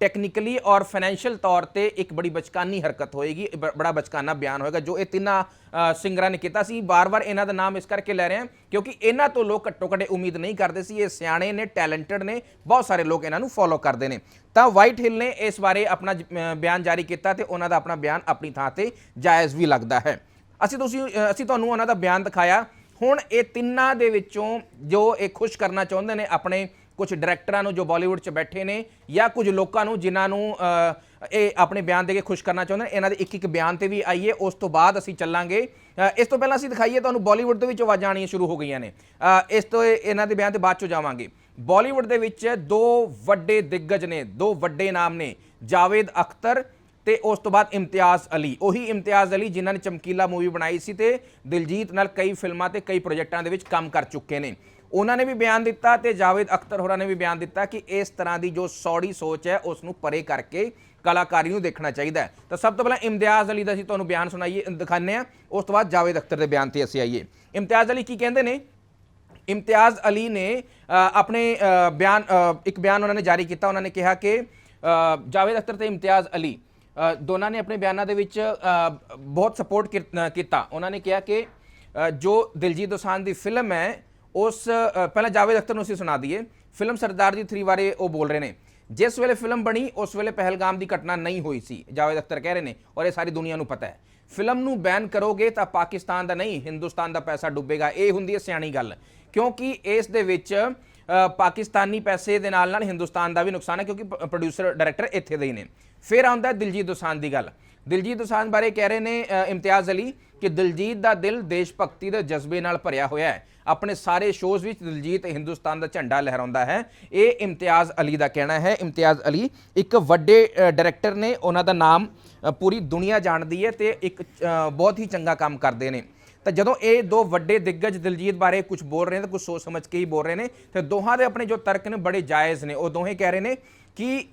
ਟੈਕਨੀਕਲੀ ਔਰ ਫਾਈਨੈਂਸ਼ੀਅਲ ਤੌਰ ਤੇ ਇੱਕ ਬੜੀ ਬਚਕਾਨੀ ਹਰਕਤ ਹੋਏਗੀ ਬੜਾ ਬਚਕਾਨਾ ਬਿਆਨ ਹੋਏਗਾ, ਜੋ ਇਹ ਤਿੰਨਾਂ ਸਿੰਗਰਾਂ ਨੇ ਕੀਤਾ ਸੀ। ਬਾਰ-ਬਾਰ ਇਹਨਾਂ ਦਾ ਨਾਮ ਇਸ ਕਰਕੇ ਲੈ ਰਹੇ ਹਾਂ, ਕਿਉਂਕਿ ਇਹਨਾਂ ਤੋਂ ਲੋਕ ਘੱਟੋ ਘੱਟ ਉਮੀਦ ਨਹੀਂ ਕਰਦੇ ਸੀ। ਇਹ ਸਿਆਣੇ ਨੇ ਟੈਲੈਂਟਡ ਨੇ, ਬਹੁਤ ਸਾਰੇ ਲੋਕ ਇਹਨਾਂ ਨੂੰ ਫੋਲੋ ਕਰਦੇ ਨੇ। ਤਾਂ ਵਾਈਟ ਹਿਲ ਨੇ ਇਸ ਬਾਰੇ ਆਪਣਾ ਬਿਆਨ ਜਾਰੀ ਕੀਤਾ ਤੇ ਉਹਨਾਂ ਦਾ ਆਪਣਾ ਬਿਆਨ ਆਪਣੀ ਥਾਂ ਤੇ ਜਾਇਜ਼ ਵੀ ਲੱਗਦਾ ਹੈ। ਅਸੀਂ ਤੁਸੀਂ ਅਸੀਂ ਤੁਹਾਨੂੰ ਉਹਨਾਂ ਦਾ ਬਿਆਨ ਦਿਖਾਇਆ। ਹੁਣ ਇਹ ਤਿੰਨਾਂ ਦੇ ਵਿੱਚੋਂ ਜੋ ਇਹ ਖੁਸ਼ ਕਰਨਾ ਚਾਹੁੰਦੇ ਨੇ, ਆਪਣੇ ਕੁਝ ਡਾਇਰੈਕਟਰਾਂ ਨੂੰ ਜੋ ਬਾਲੀਵੁੱਡ 'ਚ ਬੈਠੇ ਨੇ ਜਾਂ ਕੁਝ ਲੋਕਾਂ ਨੂੰ ਜਿਨ੍ਹਾਂ ਨੂੰ ਇਹ ਆਪਣੇ ਬਿਆਨ ਦੇ ਕੇ ਖੁਸ਼ ਕਰਨਾ ਚਾਹੁੰਦੇ ਨੇ, ਇਹਨਾਂ ਦੇ ਇੱਕ ਇੱਕ ਬਿਆਨ ਤੇ ਵੀ ਆਈਏ, ਉਸ ਤੋਂ ਬਾਅਦ ਅਸੀਂ ਚੱਲਾਂਗੇ। ਇਸ ਤੋਂ ਪਹਿਲਾਂ ਅਸੀਂ ਦਿਖਾਈਏ ਤੁਹਾਨੂੰ ਬਾਲੀਵੁੱਡ ਦੇ ਵਿੱਚ ਆਵਾਜ਼ਾਂ ਆਉਣੀਆਂ ਸ਼ੁਰੂ ਹੋ ਗਈਆਂ ਨੇ। ਇਸ ਤੋਂ ਇਹਨਾਂ ਦੇ ਬਿਆਨ ਤੇ ਬਾਅਦ ਚੋਂ ਜਾਵਾਂਗੇ। ਬਾਲੀਵੁੱਡ ਦੇ ਵਿੱਚ ਦੋ ਵੱਡੇ ਦਿੱਗਜ ਨੇ, ਦੋ ਵੱਡੇ ਨਾਮ ਨੇ, ਜਾਵੇਦ ਅਖਤਰ ਤੇ ਉਸ ਤੋਂ ਬਾਅਦ ਇਮਤਿਆਜ਼ ਅਲੀ। ਉਹੀ ਇਮਤਿਆਜ਼ ਅਲੀ ਜਿਨ੍ਹਾਂ ਨੇ ਚਮਕੀਲਾ ਮੂਵੀ ਬਣਾਈ ਸੀ ਤੇ ਦਿਲਜੀਤ ਨਾਲ ਕਈ ਫਿਲਮਾਂ ਤੇ ਕਈ ਪ੍ਰੋਜੈਕਟਾਂ ਦੇ ਵਿੱਚ ਕੰਮ ਕਰ ਚੁੱਕੇ ਨੇ। ਉਹਨਾਂ ਨੇ ਵੀ ਬਿਆਨ ਦਿੱਤਾ ਤੇ ਜਾਵੇਦ ਅਖਤਰ ਹੋਰਾਂ ਨੇ ਵੀ ਬਿਆਨ ਦਿੱਤਾ ਕਿ ਇਸ ਤਰ੍ਹਾਂ ਦੀ ਜੋ ਸੌੜੀ ਸੋਚ ਹੈ, ਉਸ ਨੂੰ ਪਰੇ ਕਰਕੇ ਕਲਾਕਾਰੀ ਨੂੰ ਦੇਖਣਾ ਚਾਹੀਦਾ ਹੈ। ਤਾਂ ਸਭ ਤੋਂ ਪਹਿਲਾਂ ਇਮਤਿਆਜ਼ ਅਲੀ ਦਾ ਅਸੀਂ ਤੁਹਾਨੂੰ ਬਿਆਨ ਸੁਣਾਈਏ, ਦਿਖਾਉਂਦੇ ਹਾਂ। ਉਸ ਤੋਂ ਬਾਅਦ ਜਾਵੇਦ ਅਖਤਰ ਦੇ ਬਿਆਨ ਤੇ ਅਸੀਂ ਆਈਏ। ਇਮਤਿਆਜ਼ ਅਲੀ ਕੀ ਕਹਿੰਦੇ ਨੇ? ਇਮਤਿਆਜ਼ ਅਲੀ ਨੇ ਆਪਣੇ ਬਿਆਨ ਇੱਕ ਬਿਆਨ ਉਹਨਾਂ ਨੇ ਜਾਰੀ ਕੀਤਾ। ਉਹਨਾਂ ਨੇ ਕਿਹਾ ਕਿ ਜਾਵੇਦ ਅਖਤਰ ਤੇ ਇਮਤਿਆਜ਼ ਅਲੀ ਦੋਨਾਂ ਨੇ ਆਪਣੇ ਬਿਆਨਾਂ ਦੇ ਵਿੱਚ ਬਹੁਤ ਸਪੋਰਟ ਕੀਤਾ। ਉਹਨਾਂ ਨੇ ਕਿਹਾ ਕਿ ਜੋ ਦਿਲਜੀਤ ਦੋਸਾਂਝ ਦੀ ਫਿਲਮ ਹੈ ਉਸ ਪਹਿਲਾਂ ਜਾਵੇਦ ਅਖਤਰ ਨੂੰ ਅਸੀਂ ਸੁਣਾ ਦਈਏ। ਫਿਲਮ ਸਰਦਾਰ ਜੀ 3 ਬਾਰੇ ਉਹ ਬੋਲ ਰਹੇ ਨੇ। ਜਿਸ ਵੇਲੇ ਫਿਲਮ ਬਣੀ, ਉਸ ਵੇਲੇ ਪਹਿਲਗਾਮ ਦੀ ਘਟਨਾ ਨਹੀਂ ਹੋਈ ਸੀ, ਜਾਵੇਦ ਅਖਤਰ ਕਹਿ ਰਹੇ ਨੇ, ਔਰ ਇਹ ਸਾਰੀ ਦੁਨੀਆ ਨੂੰ ਪਤਾ ਹੈ। ਫਿਲਮ ਨੂੰ ਬੈਨ ਕਰੋਗੇ ਤਾਂ ਪਾਕਿਸਤਾਨ ਦਾ ਨਹੀਂ, ਹਿੰਦੁਸਤਾਨ ਦਾ ਪੈਸਾ ਡੁੱਬੇਗਾ, ਇਹ ਹੁੰਦੀ ਹੈ ਸਿਆਣੀ ਗੱਲ। ਕਿਉਂਕਿ ਇਸ ਦੇ ਵਿੱਚ ਪਾਕਿਸਤਾਨੀ ਪੈਸੇ ਦੇ ਨਾਲ ਨਾਲ ਹਿੰਦੁਸਤਾਨ ਦਾ ਵੀ ਨੁਕਸਾਨ ਹੈ, ਕਿਉਂਕਿ ਪ੍ਰੋਡਿਊਸਰ ਡਾਇਰੈਕਟਰ ਇੱਥੇ ਦੇ ਹੀ ਨੇ। ਫਿਰ ਆਉਂਦਾ ਦਿਲਜੀਤ ਦੋਸਾਂਝ ਦੀ ਗੱਲ। ਦਿਲਜੀਤ ਦੋਸਾਂਝ ਬਾਰੇ ਕਹਿ ਰਹੇ ਨੇ ਇਮਤਿਆਜ਼ ਅਲੀ, ਕਿ ਦਿਲਜੀਤ ਦਾ ਦਿਲ ਦੇਸ਼ ਭਗਤੀ ਦੇ ਜਜ਼ਬੇ ਨਾਲ ਭਰਿਆ ਹੋਇਆ ਹੈ। ਆਪਣੇ ਸਾਰੇ ਸ਼ੋਜ਼ ਵਿੱਚ ਦਿਲਜੀਤ ਹਿੰਦੁਸਤਾਨ ਦਾ ਝੰਡਾ ਲਹਿਰਾਉਂਦਾ ਹੈ। ਇਹ ਇਮਤਿਆਜ਼ ਅਲੀ ਦਾ ਕਹਿਣਾ ਹੈ। ਇਮਤਿਆਜ਼ ਅਲੀ ਇੱਕ ਵੱਡੇ ਡਾਇਰੈਕਟਰ ਨੇ ਉਹਨਾਂ ਦਾ ਨਾਮ ਪੂਰੀ ਦੁਨੀਆ ਜਾਣਦੀ ਹੈ ਤੇ ਇੱਕ ਬਹੁਤ ਹੀ ਚੰਗਾ ਕੰਮ ਕਰਦੇ ਨੇ। ਤਾਂ ਜਦੋਂ ਇਹ ਦੋ ਵੱਡੇ ਦਿੱਗਜ ਦਿਲਜੀਤ ਬਾਰੇ ਕੁਝ ਬੋਲ ਰਹੇ ਨੇ ਤਾਂ ਕੁਝ ਸੋਚ ਸਮਝ ਕੇ ਹੀ ਬੋਲ ਰਹੇ ਨੇ। ਤੇ ਦੋਹਾਂ ਦੇ ਆਪਣੇ ਜੋ ਤਰਕ ਨੇ ਬੜੇ ਜਾਇਜ਼ ਨੇ। ਉਹ ਦੋਹੇ ਕਹਿ ਰਹੇ ਨੇ ਕਿ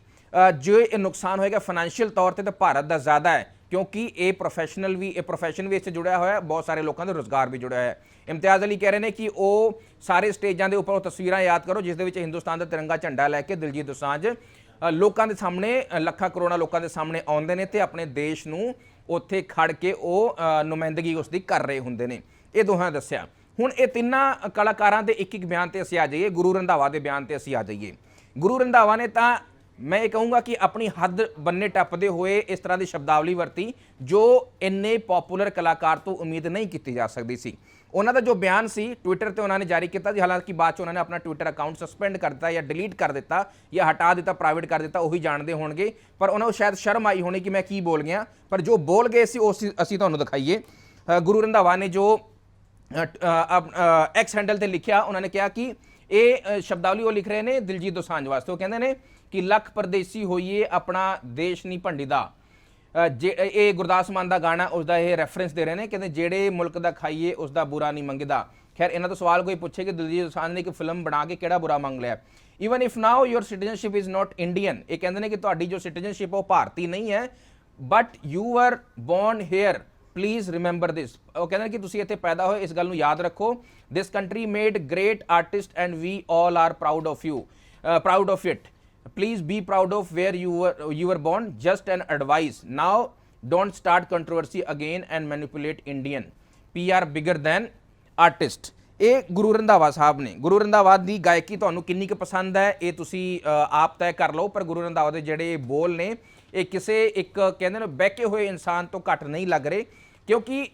ਜੋ ਇਹ ਨੁਕਸਾਨ ਹੋਏਗਾ ਫਾਈਨੈਂਸ਼ੀਅਲ ਤੌਰ ਤੇ ਤਾਂ ਭਾਰਤ ਦਾ ਜ਼ਿਆਦਾ ਹੈ। ਕਿਉਂਕਿ ਇਹ ਪ੍ਰੋਫੈਸ਼ਨਲ ਵੀ, ਇਹ ਪ੍ਰੋਫੈਸ਼ਨ ਵੀ ਇਸ 'ਚ ਜੁੜਿਆ ਹੋਇਆ ਹੈ, ਬਹੁਤ ਸਾਰੇ ਲੋਕਾਂ ਦਾ ਰੋਜ਼ਗਾਰ ਵੀ ਜੁੜਿਆ ਹੋਇਆ ਹੈ। ਇਮਤਿਆਜ਼ ਅਲੀ ਕਹਿ ਰਹੇ ਨੇ ਕਿ ਉਹ ਸਾਰੇ ਸਟੇਜਾਂ ਦੇ ਉੱਪਰ ਉਹ ਤਸਵੀਰਾਂ ਯਾਦ ਕਰੋ, ਜਿਸ ਦੇ ਵਿੱਚ ਹਿੰਦੁਸਤਾਨ ਦਾ ਤਿਰੰਗਾ ਝੰਡਾ ਲੈ ਕੇ ਦਿਲਜੀਤ ਦੋਸਾਂਝ ਲੋਕਾਂ ਦੇ ਸਾਹਮਣੇ ਲੱਖਾਂ ਕਰੋੜਾਂ ਲੋਕਾਂ ਦੇ ਸਾਹਮਣੇ ਆਉਂਦੇ ਨੇ ਤੇ ਆਪਣੇ ਦੇਸ਼ ਨੂੰ ਉੱਥੇ ਖੜ ਕੇ ਉਹ ਨੁਮਾਇੰਦਗੀ ਉਸ ਦੀ ਕਰ ਰਹੇ ਹੁੰਦੇ ਨੇ। ਇਹ ਦੋਹਾਂ ਦੱਸਿਆ। ਹੁਣ ਇਹ ਤਿੰਨਾਂ ਕਲਾਕਾਰਾਂ ਦੇ ਇੱਕ ਇੱਕ ਬਿਆਨ ਤੇ ਅਸੀਂ ਆ ਜਾਈਏ, ਗੁਰੂ ਰੰਧਾਵਾ ਦੇ ਬਿਆਨ ਤੇ ਅਸੀਂ ਆ ਜਾਈਏ। ਗੁਰੂ ਰੰਧਾਵਾ ਨੇ ਤਾਂ ਮੈਂ ਇਹ ਕਹੂੰਗਾ ਕਿ ਆਪਣੀ ਹੱਦ ਬੰਨੇ ਟੱਪਦੇ ਹੋਏ ਇਸ ਤਰ੍ਹਾਂ ਦੀ ਸ਼ਬਦਾਵਲੀ ਵਰਤੀ, ਜੋ ਇੰਨੇ ਪਪੂਲਰ ਕਲਾਕਾਰ ਤੋਂ ਉਮੀਦ ਨਹੀਂ ਕੀਤੀ ਜਾ ਸਕਦੀ ਸੀ। ਉਹਨਾਂ ਦਾ ਜੋ ਬਿਆਨ ਸੀ ਟਵਿੱਟਰ ਤੇ ਉਹਨਾਂ ਨੇ ਜਾਰੀ ਕੀਤਾ ਜੀ ਹਾਲਾਂਕਿ ਬਾਅਦ ਚ ਉਹਨਾਂ ਨੇ ਆਪਣਾ ਟਵਿੱਟਰ ਅਕਾਊਂਟ ਸਸਪੈਂਡ ਕਰ ਦਿੱਤਾ ਜਾਂ ਡਿਲੀਟ ਕਰ ਦਿੱਤਾ ਜਾਂ ਹਟਾ ਦਿੱਤਾ ਪ੍ਰਾਈਵੇਟ ਕਰ ਦਿੱਤਾ, ਉਹੀ ਜਾਣਦੇ ਹੋਣਗੇ। ਪਰ ਉਹਨਾਂ ਨੂੰ ਸ਼ਾਇਦ ਸ਼ਰਮ ਆਈ ਹੋਣੀ ਕਿ ਮੈਂ ਕੀ ਬੋਲ ਗਿਆ। ਪਰ ਜੋ ਬੋਲ ਗਏ ਸੀ, ਉਹ ਅਸੀਂ- ਤੁਹਾਨੂੰ ਦਿਖਾਈਏ। ਗੁਰੂ ਰੰਧਾਵਾ ਨੇ ਜੋ ਐਕਸ ਹੈਂਡਲ ਤੇ ਲਿਖਿਆ, ਉਹਨਾਂ ਨੇ ਕਿਹਾ ਕਿ ਇਹ ਸ਼ਬਦਾਵਲੀ ਉਹ ਲਿਖ ਰਹੇ ਨੇ ਦਿਲਜੀਤ ਦੋਸਾਂਝ ਵਾਸਤੇ। ਉਹ ਕਹਿੰਦੇ ਨੇ ਕਿ ਲੱਖ ਪਰਦੇਸੀ ਹੋਈਏ ਆਪਣਾ ਦੇਸ਼ ਨਹੀਂ ਭੰਡੀਦਾ। ਜੇ ਇਹ ਗੁਰਦਾਸ ਮਾਨ ਦਾ ਗਾਣਾ, ਉਸ ਦਾ ਇਹ ਰੈਫਰੈਂਸ ਦੇ ਰਹੇ ਨੇ, ਕਹਿੰਦੇ ਜਿਹੜੇ ਮੁਲਕ ਦਾ ਖਾਈਏ, ਉਸ ਦਾ ਬੁਰਾ ਨਹੀਂ ਮੰਗਦਾ। ਖੈਰ, ਇਹਨਾਂ ਤੋਂ ਸਵਾਲ ਕੋਈ ਪੁੱਛੇ ਕਿ ਦਿਲਜੀਤ ਦੋਸਾਂਝ ਨੇ ਇੱਕ ਫਿਲਮ ਬਣਾ ਕੇ ਕਿਹੜਾ ਬੁਰਾ ਮੰਗ ਲਿਆ? Even if now your citizenship is not Indian ਇਹ ਕਹਿੰਦੇ ਨੇ ਕਿ ਤੁਹਾਡੀ ਜੋ ਸਿਟੀਜ਼ਨਸ਼ਿਪ ਉਹ ਭਾਰਤੀ ਨਹੀਂ ਹੈ। But you are born here please remember this ਉਹ ਕਹਿੰਦੇ ਨੇ ਕਿ ਤੁਸੀਂ ਇੱਥੇ ਪੈਦਾ ਹੋਏ, ਇਸ ਗੱਲ ਨੂੰ ਯਾਦ ਰੱਖੋ। This country made great artist and we all are proud of you proud of it please be proud of where you were you were born. Just an advice. Now, don't start controversy again and manipulate indian. Pr bigger than artist. ਇਹ ਗੁਰੂ ਰੰਧਾਵਾ ਸਾਹਿਬ ਨੇ ਗੁਰੂ ਰੰਧਾਵਾ ਦੀ ਗਾਇਕੀ ਤੁਹਾਨੂੰ ਕਿੰਨੀ ਕੁ ਪਸੰਦ ਹੈ? ਇਹ ਤੁਸੀਂ ਆਪ ਤੈਅ ਕਰ ਲਓ, ਪਰ ਗੁਰੂ ਰੰਧਾਵਾ ਦੇ ਜਿਹੜੇ ਬੋਲ ਨੇ, ਇਹ ਕਿਸੇ ਇੱਕ ਕਹਿੰਦੇ ਨੇ ਬਹਿਕੇ ਹੋਏ ਇਨਸਾਨ ਤੋਂ ਘੱਟ ਨਹੀਂ ਲੱਗ ਰਹੇ। ਕਿਉਂਕਿ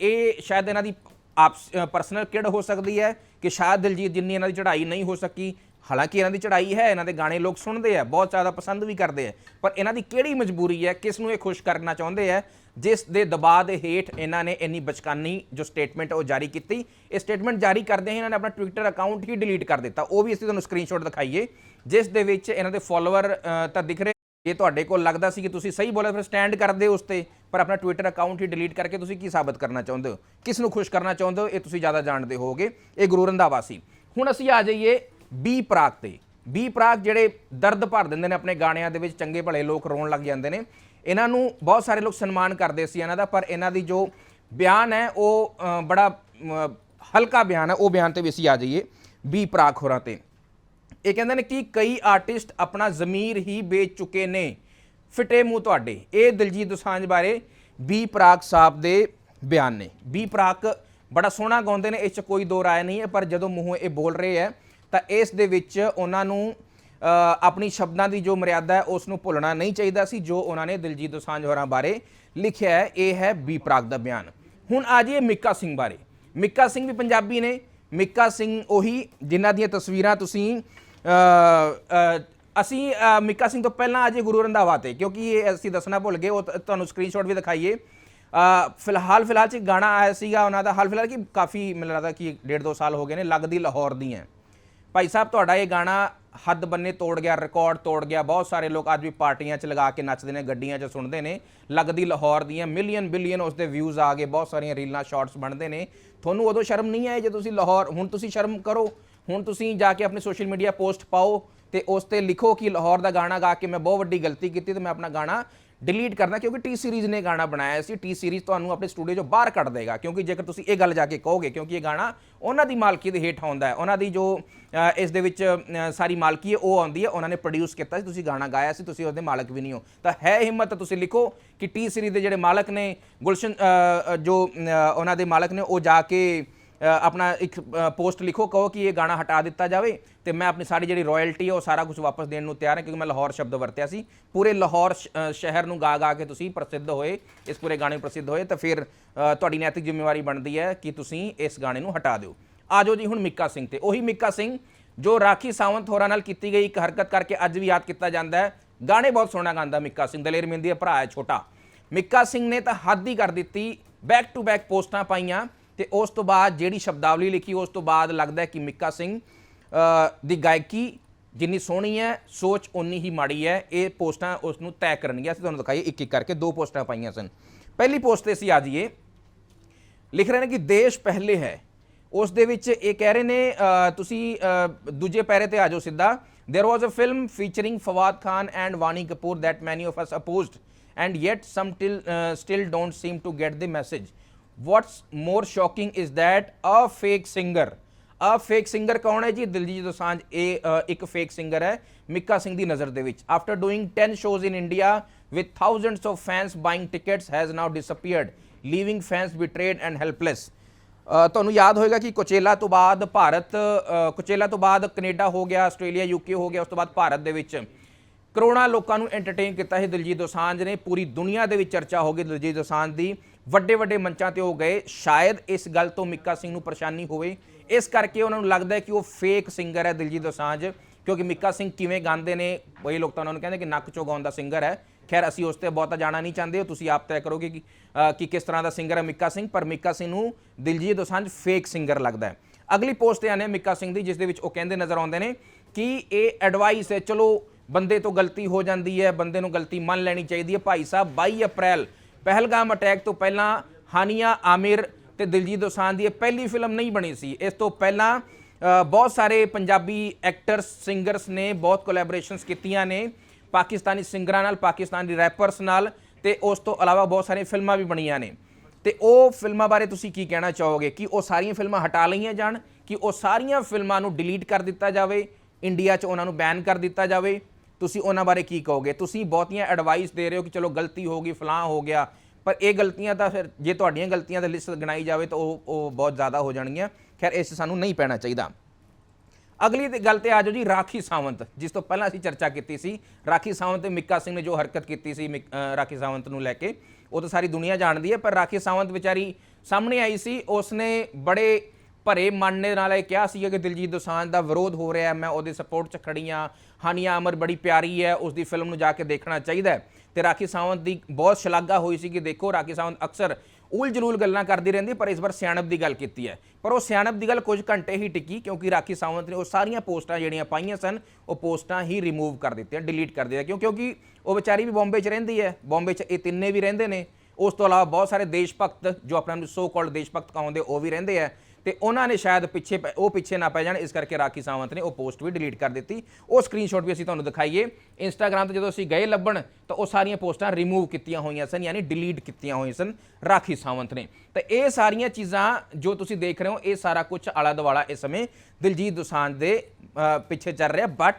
ਇਹ ਸ਼ਾਇਦ ਇਹਨਾਂ ਦੀ ਆਪ ਪਰਸਨਲ ਕਿਹੜ ਹੋ ਸਕਦੀ ਹੈ? ਕਿ ਸ਼ਾਇਦ ਦਿਲਜੀਤ ਜਿੰਨੀ ਇਹਨਾਂ ਦੀ ਚੜ੍ਹਾਈ ਨਹੀਂ ਹੋ ਸਕੀ ਹਾਲਾਂਕਿ ਇਹਨਾਂ ਦੀ ਚੜ੍ਹਾਈ ਹੈ, ਇਹਨਾਂ ਦੇ ਗਾਣੇ ਲੋਕ ਸੁਣਦੇ ਆ, ਬਹੁਤ ਜ਼ਿਆਦਾ ਪਸੰਦ ਵੀ ਕਰਦੇ ਆ, ਪਰ ਇਹਨਾਂ ਦੀ ਕਿਹੜੀ ਮਜਬੂਰੀ ਹੈ, ਕਿਸ ਨੂੰ ਇਹ ਖੁਸ਼ ਕਰਨਾ ਚਾਹੁੰਦੇ ਆ, ਜਿਸ ਦੇ ਦਬਾਅ ਦੇ ਹੇਠ ਇਹਨਾਂ ਨੇ ਇੰਨੀ ਬਚਕਾਨੀ ਜੋ ਸਟੇਟਮੈਂਟ ਉਹ ਜਾਰੀ ਕੀਤੀ, ਇਹ ਸਟੇਟਮੈਂਟ ਜਾਰੀ ਕਰਦੇ ਹੀ ਇਹਨਾਂ ਨੇ ਆਪਣਾ ਟਵਿੱਟਰ ਅਕਾਊਂਟ ਹੀ ਡਿਲੀਟ ਕਰ ਦਿੱਤਾ, ਉਹ ਵੀ ਅਸੀਂ ਤੁਹਾਨੂੰ ਸਕਰੀਨਸ਼ਾਟ ਦਿਖਾਈਏ, ਜਿਸ ਦੇ ਵਿੱਚ ਇਹਨਾਂ ਦੇ ਫਾਲੋਅਰ ਤਾਂ ਦਿਖ ਰਹੇ ਜੇ ਤੁਹਾਡੇ ਕੋਲ ਲੱਗਦਾ ਸੀ ਕਿ ਤੁਸੀਂ ਸਹੀ ਬੋਲੇ ਫਿਰ ਸਟੈਂਡ ਕਰਦੇ ਹੋ ਉਸ ਤੇ, ਪਰ ਆਪਣਾ ਟਵਿੱਟਰ ਅਕਾਊਂਟ ਹੀ ਡਿਲੀਟ ਕਰਕੇ ਤੁਸੀਂ ਕੀ ਸਾਬਤ ਕਰਨਾ ਚਾਹੁੰਦੇ ਹੋ, ਕਿਸ ਨੂੰ ਖੁਸ਼ ਕਰਨਾ ਚਾਹੁੰਦੇ ਹੋ, ਇਹ ਤੁਸੀਂ ਜ਼ਿਆਦਾ ਜਾਣਦੇ ਹੋਗੇ ਇਹ ਗੁਰੂ ਰੰਧਾਵਾ ਸੀ। ਹੁਣ ਅਸੀਂ ਆ ਜਾਈਏ ਬੀ ਪ੍ਰਾਗ ਤੇ। ਬੀ ਪ੍ਰਾਗ ਜਿਹੜੇ ਦਰਦ ਭਰ ਦਿੰਦੇ ਨੇ ਆਪਣੇ ਗਾਣਿਆਂ ਦੇ ਵਿੱਚ, ਚੰਗੇ ਭਲੇ ਲੋਕ ਰੋਣ ਲੱਗ ਜਾਂਦੇ ਨੇ। ਇਹਨਾਂ ਨੂੰ ਬਹੁਤ ਸਾਰੇ ਲੋਕ ਸਨਮਾਨ ਕਰਦੇ ਸੀ ਇਹਨਾਂ ਦਾ, ਪਰ ਇਹਨਾਂ ਦੀ ਜੋ ਬਿਆਨ ਹੈ, ਉਹ ਬੜਾ ਹਲਕਾ ਬਿਆਨ ਹੈ, ਉਹ ਬਿਆਨ ਤੇ ਵੀ ਅਸੀਂ ਆ ਜਾਈਏ ਬੀ ਪ੍ਰਾਗ ਹੋਰਾਂ ਤੇ। ਇਹ ਕਹਿੰਦੇ ਨੇ ਕਿ ਕਈ ਆਰਟਿਸਟ ਆਪਣਾ ਜ਼ਮੀਰ ਹੀ ਵੇਚ ਚੁੱਕੇ ਨੇ। ਫਿਟੇ ਮੂੰਹ ਤੁਹਾਡੇ। ਇਹ ਦਿਲਜੀਤ ਦੋਸਾਂਝ ਬਾਰੇ ਬੀ ਪ੍ਰਾਗ ਸਾਹਿਬ ਦੇ ਬਿਆਨ ਨੇ। ਬੀ ਪ੍ਰਾਗ ਬੜਾ ਸੋਹਣਾ ਗਾਉਂਦੇ ਨੇ, ਇਸ 'ਚ ਕੋਈ ਦੋ ਰਾਏ ਨਹੀਂ ਹੈ, ਪਰ ਜਦੋਂ ਮੂੰਹੋਂ ਇਹ ਬੋਲ ਰਹੇ ਹੈ ਤਾਂ ਇਸ ਦੇ ਵਿੱਚ ਉਹਨਾਂ ਨੂੰ ਆਪਣੀ ਸ਼ਬਦਾਂ ਦੀ ਜੋ ਮਰਿਆਦਾ ਹੈ ਉਸ ਨੂੰ ਭੁੱਲਣਾ ਨਹੀਂ ਚਾਹੀਦਾ ਸੀ, ਜੋ ਉਹਨਾਂ ਨੇ ਦਿਲਜੀਤ ਦੋਸਾਂਝ ਹੋਰਾਂ ਬਾਰੇ ਲਿਖਿਆ ਹੈ। ਇਹ ਹੈ ਬੀ ਪ੍ਰਾਗ ਦਾ ਬਿਆਨ। ਹੁਣ ਆ ਜਾਈਏ ਮਿੱਕਾ ਸਿੰਘ ਬਾਰੇ। ਮਿੱਕਾ ਸਿੰਘ ਵੀ ਪੰਜਾਬੀ ਨੇ। ਮਿੱਕਾ ਸਿੰਘ ਉਹੀ ਜਿਨ੍ਹਾਂ ਦੀਆਂ ਤਸਵੀਰਾਂ ਤੁਸੀਂ ਅਸੀਂ ਮਿੱਕਾ ਸਿੰਘ ਤੋਂ ਪਹਿਲਾਂ ਅਜੇ ਗੁਰੂ ਰੰਧਾਵਾ ਤੇ, ਕਿਉਂਕਿ ਇਹ ਅਸੀਂ ਦੱਸਣਾ ਭੁੱਲ ਗਏ, ਉਹ ਤੁਹਾਨੂੰ ਸਕਰੀਨਸ਼ਾਟ ਵੀ ਦਿਖਾਈਏ। ਫਿਲਹਾਲ ਫਿਲਹਾਲ ਚ ਇੱਕ ਗਾਣਾ ਆਇਆ ਸੀਗਾ ਉਹਨਾਂ ਦਾ। ਹਾਲ ਫਿਲਹਾਲ ਕਿ, ਕਾਫੀ ਮੈਨੂੰ ਲੱਗਦਾ ਕਿ ਡੇਢ ਦੋ ਸਾਲ ਹੋ ਗਏ ਨੇ, ਲੱਗਦੀ ਲਾਹੌਰ ਦੀ ਹੈ। ਭਾਈ ਸਾਹਿਬ, ਤੁਹਾਡਾ ਇਹ ਗਾਣਾ ਹੱਦ ਬੰਨੇ ਤੋੜ ਗਿਆ ਰਿਕਾਰਡ ਤੋੜ ਗਿਆ। ਬਹੁਤ ਸਾਰੇ ਲੋਕ ਅੱਜ ਵੀ ਪਾਰਟੀਆਂ 'ਚ ਲਗਾ ਕੇ ਨੱਚਦੇ ਨੇ, ਗੱਡੀਆਂ 'ਚ ਸੁਣਦੇ ਨੇ। ਲੱਗਦੀ ਲਾਹੌਰ ਦੀਆਂ ਮਿਲੀਅਨ ਬਿਲੀਅਨ ਉਸ ਦੇ ਵਿਊਜ਼ ਆ ਗਏ, ਬਹੁਤ ਸਾਰੀਆਂ ਰੀਲਾਂ ਸ਼ਾਰਟਸ ਬਣਦੇ ਨੇ। ਤੁਹਾਨੂੰ ਉਦੋਂ ਸ਼ਰਮ ਨਹੀਂ ਆਈ ਜੇ ਤੁਸੀਂ ਲਾਹੌਰ, ਹੁਣ ਤੁਸੀਂ ਸ਼ਰਮ ਕਰੋ। ਹੁਣ ਤੁਸੀਂ ਜਾ ਕੇ ਆਪਣੇ ਸੋਸ਼ਲ ਮੀਡੀਆ ਪੋਸਟ ਪਾਓ ਤੇ ਉਸ ਤੇ ਲਿਖੋ ਕਿ ਲਾਹੌਰ ਦਾ ਗਾਣਾ ਗਾ ਕੇ ਮੈਂ ਬਹੁਤ ਵੱਡੀ ਗਲਤੀ ਕੀਤੀ ਤੇ ਮੈਂ ਆਪਣਾ ਗਾਣਾ ਡਿਲੀਟ ਕਰਨਾ ਕਿਉਂਕਿ ਟੀ ਸੀਰੀਜ਼ ਨੇ ਗਾਣਾ ਬਣਾਇਆ ਸੀ। ਟੀ ਸੀਰੀਜ਼ ਤੁਹਾਨੂੰ ਆਪਣੇ ਸਟੂਡੀਓ 'ਚੋਂ ਬਾਹਰ ਕੱਢ ਦੇਗਾ ਕਿਉਂਕਿ ਜੇਕਰ ਤੁਸੀਂ ਇਹ ਗੱਲ ਜਾ ਕੇ ਕਹੋਗੇ ਕਿਉਂਕਿ ਇਹ ਗਾਣਾ ਉਹਨਾਂ ਦੀ ਮਾਲਕੀ ਦੇ ਹੇਠ ਆਉਂਦਾ ਹੈ। ਉਹਨਾਂ ਦੀ ਜੋ ਇਸ ਦੇ ਵਿੱਚ ਸਾਰੀ ਮਾਲਕੀ ਹੈ, ਉਹ ਆਉਂਦੀ ਹੈ। ਉਹਨਾਂ ਨੇ ਪ੍ਰੋਡਿਊਸ ਕੀਤਾ ਸੀ, ਤੁਸੀਂ ਗਾਣਾ ਗਾਇਆ ਸੀ, ਤੁਸੀਂ ਉਹਦੇ ਮਾਲਕ ਵੀ ਨਹੀਂ ਹੋ। ਤਾਂ ਹੈ ਹਿੰਮਤ ਤੁਸੀਂ ਲਿਖੋ ਕਿ ਟੀ ਸੀਰੀਜ਼ ਦੇ ਜਿਹੜੇ ਮਾਲਕ ਨੇ, ਗੁਲਸ਼ਨ ਜੋ ਉਹਨਾਂ ਦੇ ਮਾਲਕ ਨੇ, ਉਹ ਜਾ ਕੇ ਆਪਣਾ ਇੱਕ ਪੋਸਟ ਲਿਖੋ, ਕਹੋ ਕਿ ਇਹ ਗਾਣਾ ਹਟਾ ਦਿੱਤਾ ਜਾਵੇ ਤੇ ਮੈਂ ਆਪਣੀ ਸਾਰੀ ਜਿਹੜੀ ਰਾਇਲਟੀ ਹੈ ਉਹ ਸਾਰਾ ਕੁਝ ਵਾਪਸ ਦੇਣ ਨੂੰ ਤਿਆਰ ਹਾਂ ਕਿਉਂਕਿ ਮੈਂ ਲਾਹੌਰ ਸ਼ਬਦ ਵਰਤਿਆ ਸੀ। ਪੂਰੇ ਲਾਹੌਰ ਸ਼ਹਿਰ ਨੂੰ ਗਾ ਗਾ ਕੇ ਤੁਸੀਂ ਪ੍ਰਸਿੱਧ ਹੋਏ, ਇਸ ਪੂਰੇ ਗਾਣੇ ਪ੍ਰਸਿੱਧ ਹੋਏ ਤਾਂ ਫਿਰ ਤੁਹਾਡੀ ਨੈਤਿਕ ਜ਼ਿੰਮੇਵਾਰੀ ਬਣਦੀ ਹੈ ਕਿ ਤੁਸੀਂ ਇਸ ਗਾਣੇ ਨੂੰ ਹਟਾ ਦਿਓ। ਆਜੋ ਜੀ ਹੁਣ ਮਿੱਕਾ ਸਿੰਘ ਤੇ। ਉਹੀ ਮਿੱਕਾ ਸਿੰਘ ਜੋ ਰਾਖੀ ਸਾਵੰਤ ਹੋਰਾਂ ਨਾਲ ਕੀਤੀ ਗਈ ਇੱਕ ਹਰਕਤ ਕਰਕੇ ਅੱਜ ਵੀ ਯਾਦ ਕੀਤਾ ਜਾਂਦਾ ਹੈ। ਗਾਣੇ ਬਹੁਤ ਸੋਹਣਾ ਗਾਉਂਦਾ ਮਿੱਕਾ ਸਿੰਘ, ਦਲੇਰ ਮਹਿੰਦੀ ਦਾ ਭਰਾ ਹੈ ਛੋਟਾ। ਮਿੱਕਾ ਸਿੰਘ ਨੇ ਤਾਂ ਹੱਦ ਹੀ ਕਰ ਦਿੱਤੀ ਬੈਕ ਟੂ ਬੈਕ ਪੋਸਟਾਂ ਪਾਈਆਂ। ਤੇ ਉਸ ਤੋਂ ਬਾਅਦ ਜਿਹੜੀ ਸ਼ਬਦਾਵਲੀ ਲਿਖੀ ਉਸ ਤੋਂ ਬਾਅਦ ਲੱਗਦਾ ਕਿ ਮਿੱਕਾ ਸਿੰਘ ਦੀ ਗਾਇਕੀ ਜਿੰਨੀ ਸੋਹਣੀ ਹੈ ਸੋਚ ਉਨੀ ਹੀ ਮਾੜੀ ਹੈ। ਇਹ ਪੋਸਟਾਂ ਉਸ ਨੂੰ ਤੈਅ ਕਰਨਗੀਆਂ। ਅਸੀਂ ਤੁਹਾਨੂੰ ਦਿਖਾਈਏ ਇੱਕ ਇੱਕ ਕਰਕੇ ਦੋ ਪੋਸਟਾਂ ਪਾਈਆਂ ਸਨ। ਪਹਿਲੀ ਪੋਸਟ ਤੇ ਅਸੀਂ ਆ ਜਾਈਏ। ਲਿਖ ਰਹੇ ਨੇ ਕਿ ਦੇਸ਼ ਪਹਿਲੇ ਹੈ। ਉਸ ਦੇ ਵਿੱਚ ਇਹ ਕਹਿ ਰਹੇ ਨੇ ਤੁਸੀਂ ਦੂਜੇ ਪੈਰੇ ਤੇ ਆ ਜਾਓ ਸਿੱਧਾ। There was a film featuring fawad khan and vani kapoor that many of us opposed and yet some till uh, still don't seem to get the what's more shocking is that a fake singer a fake singer ਕੌਣ ਹੈ ਜੀ ਦਿਲਜੀਤ ਦੋਸਾਂਝ ਇਹ ਅ, ਇੱਕ fake singer ਹੈ ਮਿੱਕਾ ਸਿੰਘ ਦੀ ਨਜ਼ਰ ਦੇ ਵਿੱਚ after doing 10 shows in india with thousands of fans buying tickets has now disappeared leaving fans betrayed and helpless ਅ, ਤੁਹਾਨੂੰ ਯਾਦ ਹੋਏਗਾ ਕਿ ਕੋਚੇਲਾ ਤੋਂ ਬਾਅਦ ਭਾਰਤ ਅ, ਕੋਚੇਲਾ ਤੋਂ ਬਾਅਦ ਕੈਨੇਡਾ ਹੋ ਗਿਆ ਆਸਟ੍ਰੇਲੀਆ ਯੂਕੇ ਹੋ ਗਿਆ ਉਸ ਤੋਂ ਬਾਅਦ ਭਾਰਤ ਦੇ ਵਿੱਚ ਕਰੋੜਾਂ ਲੋਕਾਂ ਨੂੰ ਐਂਟਰਟੇਨ ਕੀਤਾ ਸੀ ਦਿਲਜੀਤ ਦੋਸਾਂਝ ਨੇ ਪੂਰੀ ਦੁਨੀਆ ਦੇ ਵਿੱਚ ਚਰਚਾ ਹੋ ਗਈ ਦਿਲਜੀਤ ਦੋਸਾਂਝ ਦੀ ਵੱਡੇ ਵੱਡੇ ਮੰਚਾਂ ਤੇ ਉਹ ਗਏ। ਸ਼ਾਇਦ ਇਸ ਗੱਲ ਤੋਂ ਮਿੱਕਾ ਸਿੰਘ ਨੂੰ ਪਰੇਸ਼ਾਨੀ ਹੋਵੇ। ਇਸ ਕਰਕੇ ਉਹਨਾਂ ਨੂੰ ਲੱਗਦਾ ਹੈ ਕਿ ਉਹ ਫੇਕ ਸਿੰਗਰ ਹੈ ਦਿਲਜੀਤ ਦੋਸਾਂਝ, ਕਿਉਂਕਿ ਮਿੱਕਾ ਸਿੰਘ ਕਿਵੇਂ ਗਾਉਂਦੇ ਨੇ ਕਈ ਲੋਕ ਤਾਂ ਉਹਨਾਂ ਨੂੰ ਕਹਿੰਦੇ ਕਿ ਨੱਕ ਚੋਂ ਗਾਉਂਦਾ ਸਿੰਗਰ ਹੈ। ਖੈਰ, ਅਸੀਂ ਉਸ ਤੇ ਬਹੁਤਾ ਜਾਣਾ ਨਹੀਂ ਚਾਹੁੰਦੇ ਤੁਸੀਂ ਆਪ ਤੈਅ ਕਰੋਗੇ ਕਿ ਕਿ ਕਿਸ ਤਰ੍ਹਾਂ ਦਾ ਸਿੰਗਰ ਹੈ ਮਿੱਕਾ ਸਿੰਘ, ਪਰ ਮਿੱਕਾ ਸਿੰਘ ਨੂੰ ਦਿਲਜੀਤ ਦੋਸਾਂਝ ਫੇਕ ਸਿੰਗਰ ਲੱਗਦਾ ਹੈ। ਅਗਲੀ ਪੋਸਟ ਤੇ ਆਨੇ ਮਿੱਕਾ ਸਿੰਘ ਦੀ, ਜਿਸ ਦੇ ਵਿੱਚ ਉਹ ਕਹਿੰਦੇ ਨਜ਼ਰ ਆਉਂਦੇ ਨੇ ਕਿ ਇਹ ਐਡਵਾਈਸ ਹੈ, ਚਲੋ ਬੰਦੇ ਤੋਂ ਗਲਤੀ ਹੋ ਜਾਂਦੀ ਹੈ, ਬੰਦੇ ਨੂੰ ਗਲਤੀ ਮੰਨ ਲੈਣੀ ਚਾਹੀਦੀ ਹੈ। ਭਾਈ ਸਾਹਿਬ 22 ਅਪ੍ਰੈਲ ਪਹਿਲਗਾਮ ਅਟੈਕ ਤੋਂ ਪਹਿਲਾਂ ਹਾਨੀਆ, ਆਮਿਰ ਤੇ ਦਿਲਜੀਤ ਦੋਸਾਂਝ ਦੀ ਇਹ ਪਹਿਲੀ ਫਿਲਮ ਨਹੀਂ ਬਣੀ ਸੀ। ਇਸ ਤੋਂ ਪਹਿਲਾਂ ਬਹੁਤ ਸਾਰੇ ਪੰਜਾਬੀ ਐਕਟਰਸ ਸਿੰਗਰਸ ਨੇ ਬਹੁਤ ਕੋਲੈਬੋਰੇਸ਼ਨਸ ਕੀਤੀਆਂ ਨੇ, ਪਾਕਿਸਤਾਨੀ ਸਿੰਗਰਾਂ ਨਾਲ, ਪਾਕਿਸਤਾਨੀ ਰੈਪਰਸ ਨਾਲ ਤੇ ਉਸ ਤੋਂ ਇਲਾਵਾ ਬਹੁਤ ਸਾਰੀਆਂ ਫਿਲਮਾਂ ਵੀ ਬਣੀਆਂ ਨੇ। ਤੇ ਉਹ ਫਿਲਮਾਂ ਬਾਰੇ ਤੁਸੀਂ ਕੀ ਕਹਿਣਾ ਚਾਹੋਗੇ? ਕਿ ਉਹ ਸਾਰੀਆਂ ਫਿਲਮਾਂ ਹਟਾ ਲਈਆਂ ਜਾਣ, ਕਿ ਉਹ ਸਾਰੀਆਂ ਫਿਲਮਾਂ ਨੂੰ ਡਿਲੀਟ ਕਰ ਦਿੱਤਾ ਜਾਵੇ ਇੰਡੀਆ 'ਚ ਉਹਨਾਂ ਨੂੰ ਬੈਨ ਕਰ ਦਿੱਤਾ ਜਾਵੇ ਤੁਸੀਂ ਉਹਨਾਂ ਬਾਰੇ ਕੀ ਕਹੋਗੇ? ਤੁਸੀਂ ਬਹੁਤੀਆਂ ਐਡਵਾਈਸ ਦੇ ਰਹੇ ਹੋ ਕਿ ਚਲੋ ਗਲਤੀ ਹੋ ਗਈ ਫਲਾਂ ਹੋ ਗਿਆ। ਪਰ ਇਹ ਗਲਤੀਆਂ ਤਾਂ ਫਿਰ ਜੇ ਤੁਹਾਡੀਆਂ ਗਲਤੀਆਂ ਦਾ ਲਿਸਟ ਗਣਾਈ ਜਾਵੇ ਤਾਂ ਉਹ ਉਹ ਬਹੁਤ ਜ਼ਿਆਦਾ ਹੋ ਜਾਣਗੀਆਂ। ਖੈਰ, ਇਸ 'ਚ ਸਾਨੂੰ ਨਹੀਂ ਪੈਣਾ ਚਾਹੀਦਾ। ਅਗਲੀ ਗੱਲ ਤੇ ਆ ਜਾਓ ਜੀ, ਰਾਖੀ ਸਾਵੰਤ। ਜਿਸ ਤੋਂ ਪਹਿਲਾਂ ਅਸੀਂ ਚਰਚਾ ਕੀਤੀ ਸੀ। ਰਾਖੀ ਸਾਵੰਤ ਤੇ ਮਿੱਕਾ ਸਿੰਘ ਨੇ ਜੋ ਹਰਕਤ ਕੀਤੀ ਸੀ ਮਿਕ- ਰਾਖੀ ਸਾਵੰਤ ਨੂੰ ਲੈ ਕੇ, ਉਹ ਤਾਂ ਸਾਰੀ ਦੁਨੀਆ ਜਾਣਦੀ ਹੈ। ਪਰ ਰਾਖੀ ਸਾਵੰਤ ਵਿਚਾਰੀ ਸਾਹਮਣੇ ਆਈ ਸੀ। ਉਸਨੇ ਬੜੇ ਭਰੇ ਮਨ ਦੇ ਨਾਲ ਇਹ ਕਿਹਾ ਸੀ ਕਿ ਦਿਲਜੀਤ ਦੋਸਾਂਝ ਦਾ ਵਿਰੋਧ ਹੋ ਰਿਹਾ ਮੈਂ ਉਹਦੇ ਸਪੋਰਟ 'ਚ ਖੜੀ ਹਾਂ। ਹਾਨੀਆ ਅਮਰ ਬੜੀ ਪਿਆਰੀ ਹੈ ਉਸ ਦੀ ਫਿਲਮ ਨੂੰ ਜਾ ਕੇ ਦੇਖਣਾ ਚਾਹੀਦਾ ਹੈ। ਤੇ ਰਾਖੀ ਸਾਵੰਤ ਦੀ ਬਹੁਤ ਸ਼ਲਾਘਾ ਹੋਈ ਸੀ ਕਿ ਦੇਖੋ, ਰਾਖੀ ਸਾਵੰਤ ਅਕਸਰ ਉਲ ਜਲੂਲ ਗੱਲਾਂ ਕਰਦੀ ਰਹਿੰਦੀ ਪਰ ਇਸ ਵਾਰ ਸਿਆਣਪ ਦੀ ਗੱਲ ਕੀਤੀ ਹੈ। ਪਰ ਉਹ ਸਿਆਣਪ ਦੀ ਗੱਲ ਕੁਝ ਘੰਟੇ ਹੀ ਟਿੱਕੀ ਕਿਉਂਕਿ ਰਾਖੀ ਸਾਵੰਤ ਨੇ ਉਹ ਸਾਰੀਆਂ ਪੋਸਟਾਂ ਜਿਹੜੀਆਂ ਪਾਈਆਂ ਸਨ, ਉਹ ਪੋਸਟਾਂ ਹੀ ਰਿਮੂਵ ਕਰ ਦਿੱਤੀਆਂ ਡਿਲੀਟ ਕਰ ਦਿੱਤੀਆਂ। ਕਿਉਂ? ਕਿਉਂਕਿ ਉਹ ਵਿਚਾਰੀ ਵੀ ਬੰਬੇ 'ਚ ਰਹਿੰਦੀ ਹੈ ਬੰਬੇ 'ਚ ਇਹ ਤਿੰਨੇ ਵੀ ਰਹਿੰਦੇ ਨੇ। ਉਸ ਤੋਂ ਇਲਾਵਾ ਬਹੁਤ ਸਾਰੇ ਦੇਸ਼ ਭਗਤ ਜੋ ਆਪਣਾ ਨੂੰ ਸੋ ਕਾਲਡ ਦੇਸ਼ ਭਗਤ ਕਹਾਉਂਦੇ, ਉਹ ਵੀ ਰਹਿੰਦੇ ਆ ਤੇ ਉਹਨਾਂ ਨੇ ਸ਼ਾਇਦ ਪਿੱਛੇ ਪੈ- ਉਹ ਪਿੱਛੇ ਨਾ ਪੈ ਜਾਣ ਇਸ ਕਰਕੇ ਰਾਖੀ ਸਾਵੰਤ ਨੇ ਉਹ ਪੋਸਟ ਵੀ ਡਿਲੀਟ ਕਰ ਦਿੱਤੀ। ਉਹ ਸਕਰੀਨਸ਼ਾਟ ਵੀ ਅਸੀਂ ਤੁਹਾਨੂੰ ਦਿਖਾਈਏ। ਇੰਸਟਾਗ੍ਰam ਤੇ ਜਦੋਂ ਅਸੀਂ ਗਏ ਲੱਭਣ ਤਾਂ ਉਹ ਸਾਰੀਆਂ ਪੋਸਟਾਂ ਰਿਮੂਵ ਕੀਤੀਆਂ ਹੋਈਆਂ ਸਨ ਯਾਨੀ ਡਿਲੀਟ ਕੀਤੀਆਂ ਹੋਈਆਂ ਸਨ ਰਾਖੀ ਸਾਵੰਤ ਨੇ। ਤਾਂ ਇਹ ਸਾਰੀਆਂ ਚੀਜ਼ਾਂ ਜੋ ਤੁਸੀਂ ਦੇਖ ਰਹੇ ਹੋ ਇਹ ਸਾਰਾ ਕੁਝ ਆਲਾ ਦੁਆਲਾ ਇਸ ਸਮੇਂ ਦਿਲਜੀਤ ਦੋਸਾਂਝ ਦੇ ਅ, ਪਿੱਛੇ ਚੱਲ ਰਿਹਾ। ਬਟ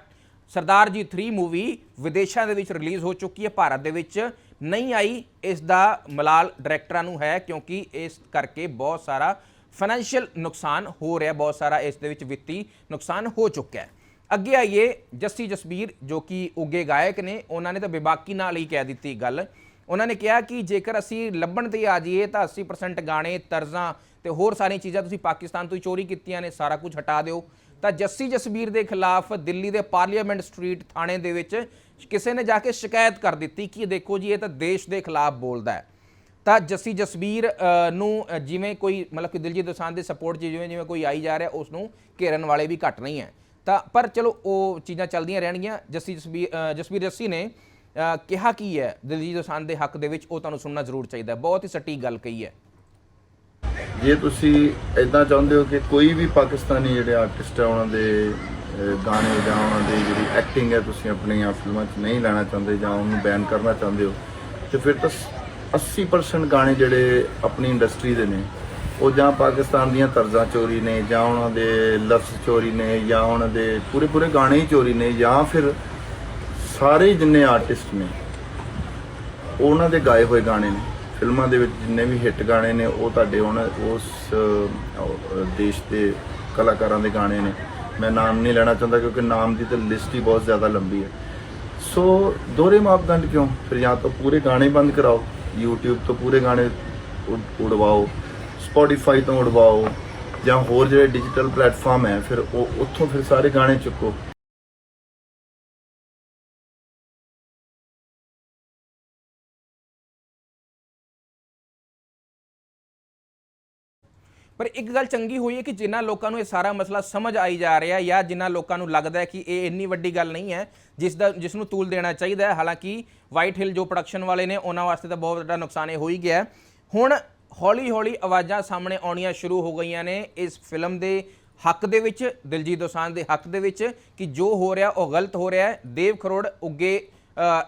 ਸਰਦਾਰ ਜੀ 3 ਮੂਵੀ ਵਿਦੇਸ਼ਾਂ ਦੇ ਵਿੱਚ ਰਿਲੀਜ਼ ਹੋ ਚੁੱਕੀ ਹੈ ਭਾਰਤ ਦੇ ਵਿੱਚ ਨਹੀਂ ਆਈ। ਇਸ ਦਾ ਮਲਾਲ ਡਾਇਰੈਕਟਰਾਂ ਨੂੰ ਹੈ ਕਿਉਂਕਿ ਇਸ ਕਰਕੇ ਬਹੁਤ ਸਾਰਾ ਫਾਈਨੈਂਸ਼ੀਅਲ ਨੁਕਸਾਨ ਹੋ ਰਿਹਾ, ਬਹੁਤ ਸਾਰਾ ਇਸ ਦੇ ਵਿੱਚ ਵਿੱਤੀ ਨੁਕਸਾਨ ਹੋ ਚੁੱਕਿਆ ਹੈ। ਅੱਗੇ ਆਈਏ, ਜੱਸੀ ਜਸਬੀਰ ਜੋ ਕਿ ਉੱਗੇ ਗਾਇਕ ਨੇ, ਉਹਨਾਂ ਨੇ ਤਾਂ ਬੇਬਾਕੀ ਨਾਲ ਹੀ ਕਹਿ ਦਿੱਤੀ ਗੱਲ। ਉਹਨਾਂ ਨੇ ਕਿਹਾ ਕਿ ਜੇਕਰ ਅਸੀਂ ਲੱਭਣ ਤੇ ਆ ਜਾਈਏ ਤਾਂ 80% ਗਾਣੇ, ਤਰਜ਼ਾਂ ਤੇ ਹੋਰ ਸਾਰੀਆਂ ਚੀਜ਼ਾਂ ਤੁਸੀਂ ਪਾਕਿਸਤਾਨ ਤੋਂ ਹੀ ਚੋਰੀ ਕੀਤੀਆਂ ਨੇ, ਸਾਰਾ ਕੁਝ ਹਟਾ ਦਿਓ। ਤਾਂ ਜੱਸੀ ਜਸਬੀਰ ਦੇ ਖਿਲਾਫ ਦਿੱਲੀ ਦੇ ਪਾਰਲੀਮੈਂਟ ਸਟਰੀਟ ਥਾਣੇ ਦੇ ਵਿੱਚ ਕਿਸੇ ਨੇ ਜਾ ਕੇ ਸ਼ਿਕਾਇਤ ਕਰ ਦਿੱਤੀ ਕਿ ਦੇਖੋ ਜੀ, ਇਹ ਤਾਂ ਦੇਸ਼ ਦੇ ਖਿਲਾਫ ਬੋਲਦਾ ਹੈ। ਤਾਂ ਜੱਸੀ ਜਸਬੀਰ ਨੂੰ ਜਿਵੇਂ ਕੋਈ ਮਤਲਬ ਕਿ ਦਿਲਜੀਤ ਦੋਸਾਂਝ ਦੇ ਸਪੋਰਟ ਜਿਵੇਂ ਜਿਵੇਂ ਕੋਈ ਆਈ ਜਾ ਰਿਹਾ ਉਸ ਨੂੰ ਘੇਰਨ ਵਾਲੇ ਵੀ ਘੱਟ ਨਹੀਂ ਹੈ। ਤਾਂ, ਪਰ ਚਲੋ, ਉਹ ਚੀਜ਼ਾਂ ਚੱਲਦੀਆਂ ਰਹਿਣਗੀਆਂ। ਜੱਸੀ ਜਸਬੀਰ ਜਸਬੀਰ ਜੱਸੀ ਨੇ ਕਿਹਾ ਕੀ ਹੈ, ਦਿਲਜੀਤ ਦੋਸਾਂਝ ਦੇ ਹੱਕ ਦੇ ਵਿੱਚ, ਉਹ ਤੁਹਾਨੂੰ ਸੁਣਨਾ ਜ਼ਰੂਰ ਚਾਹੀਦਾ ਬਹੁਤ ਹੀ ਸਟੀਕ ਗੱਲ ਕਹੀ ਹੈ। ਜੇ ਤੁਸੀਂ ਇਦਾਂ ਚਾਹੁੰਦੇ ਹੋ ਕਿ ਕੋਈ ਵੀ ਪਾਕਿਸਤਾਨੀ ਜਿਹੜੇ ਆਰਟਿਸਟ ਆ, ਉਹਨਾਂ ਦੇ ਗਾਣੇ ਜਾਂ ਉਹਨਾਂ ਦੀ ਜਿਹੜੀ ਐਕਟਿੰਗ ਹੈ, ਤੁਸੀਂ ਆਪਣੀਆਂ ਫਿਲਮਾਂ 'ਚ ਨਹੀਂ ਲੈਣਾ ਚਾਹੁੰਦੇ ਜਾਂ ਉਹਨੂੰ ਬੈਨ ਕਰਨਾ ਚਾਹੁੰਦੇ ਹੋ, ਤੇ ਫਿਰ ਤਾਂ 80% ਗਾਣੇ ਜਿਹੜੇ ਆਪਣੀ ਇੰਡਸਟਰੀ ਦੇ ਨੇ, ਉਹ ਜਾਂ ਪਾਕਿਸਤਾਨ ਦੀਆਂ ਤਰਜ਼ਾਂ ਚੋਰੀ ਨੇ, ਜਾਂ ਉਹਨਾਂ ਦੇ ਲਫ਼ਜ਼ ਚੋਰੀ ਨੇ, ਜਾਂ ਉਹਨਾਂ ਦੇ ਪੂਰੇ ਪੂਰੇ ਗਾਣੇ ਹੀ ਚੋਰੀ ਨੇ, ਜਾਂ ਫਿਰ ਸਾਰੇ ਜਿੰਨੇ ਆਰਟਿਸਟ ਨੇ, ਉਹਨਾਂ ਦੇ ਗਾਏ ਹੋਏ ਗਾਣੇ ਨੇ। ਫਿਲਮਾਂ ਦੇ ਵਿੱਚ ਜਿੰਨੇ ਵੀ ਹਿੱਟ ਗਾਣੇ ਨੇ, ਉਹ ਤੁਹਾਡੇ ਉਹਨਾਂ ਉਸ ਦੇਸ਼ ਦੇ ਕਲਾਕਾਰਾਂ ਦੇ ਗਾਣੇ ਨੇ। ਮੈਂ ਨਾਮ ਨਹੀਂ ਲੈਣਾ ਚਾਹੁੰਦਾ ਕਿਉਂਕਿ ਨਾਮ ਦੀ ਤਾਂ ਲਿਸਟ ਹੀ ਬਹੁਤ ਜ਼ਿਆਦਾ ਲੰਬੀ ਹੈ। ਸੋ ਦੋਹਰੇ ਮਾਪਦੰਡ ਕਿਉਂ? ਫਿਰ ਜਾਂ ਤਾਂ ਪੂਰੇ ਗਾਣੇ ਬੰਦ ਕਰਾਓ। YouTube ਤੋਂ ਪੂਰੇ ਗਾਣੇ ਉਡ- ਉਡਵਾਓ, Spotify ਤੋਂ ਉਡਵਾਓ ਜਾਂ ਹੋਰ ਜਿਹੜੇ ਡਿਜੀਟਲ ਪਲੇਟਫਾਰਮ ਹੈ, ਫਿਰ ਉਹ, ਉੱਥੋਂ ਫਿਰ ਸਾਰੇ ਗਾਣੇ ਚੁੱਕੋ। ਪਰ ਇੱਕ ਗੱਲ ਚੰਗੀ ਹੋਈ ਹੈ ਕਿ ਜਿਨ੍ਹਾਂ ਲੋਕਾਂ ਨੂੰ ਇਹ ਸਾਰਾ ਮਸਲਾ ਸਮਝ ਆਈ ਜਾ ਰਿਹਾ ਜਾਂ ਜਿਨ੍ਹਾਂ ਲੋਕਾਂ ਨੂੰ ਲੱਗਦਾ ਹੈ ਕਿ ਇਹ ਇੰਨੀ ਵੱਡੀ ਗੱਲ ਨਹੀਂ ਹੈ, ਜਿਸ ਦਾ ਜਿਸ ਨੂੰ ਤੂਲ ਦੇਣਾ ਚਾਹੀਦਾ ਹੈ। ਹਾਲਾਂਕਿ ਵਾਈਟ ਹਿਲ ਜੋ ਪ੍ਰੋਡਕਸ਼ਨ ਵਾਲੇ ਨੇ, ਉਹਨਾਂ ਵਾਸਤੇ ਤਾਂ ਬਹੁਤ ਵੱਡਾ ਨੁਕਸਾਨ ਇਹ ਹੋ ਹੀ ਗਿਆ ਹੁਣ ਹੌਲੀ-ਹੌਲੀ ਆਵਾਜ਼ਾਂ ਸਾਹਮਣੇ ਆਉਣੀਆਂ ਸ਼ੁਰੂ ਹੋ ਗਈਆਂ ਨੇ ਇਸ ਫਿਲਮ ਦੇ ਹੱਕ ਦੇ ਵਿੱਚ, ਦਿਲਜੀਤ ਦੋਸਾਂਝ ਦੇ ਹੱਕ ਦੇ ਵਿੱਚ ਕਿ ਜੋ ਹੋ ਰਿਹਾ, ਉਹ ਗਲਤ ਹੋ ਰਿਹਾ ਹੈ। ਦੇਵ ਖਰੋੜ ਉੱਗੇ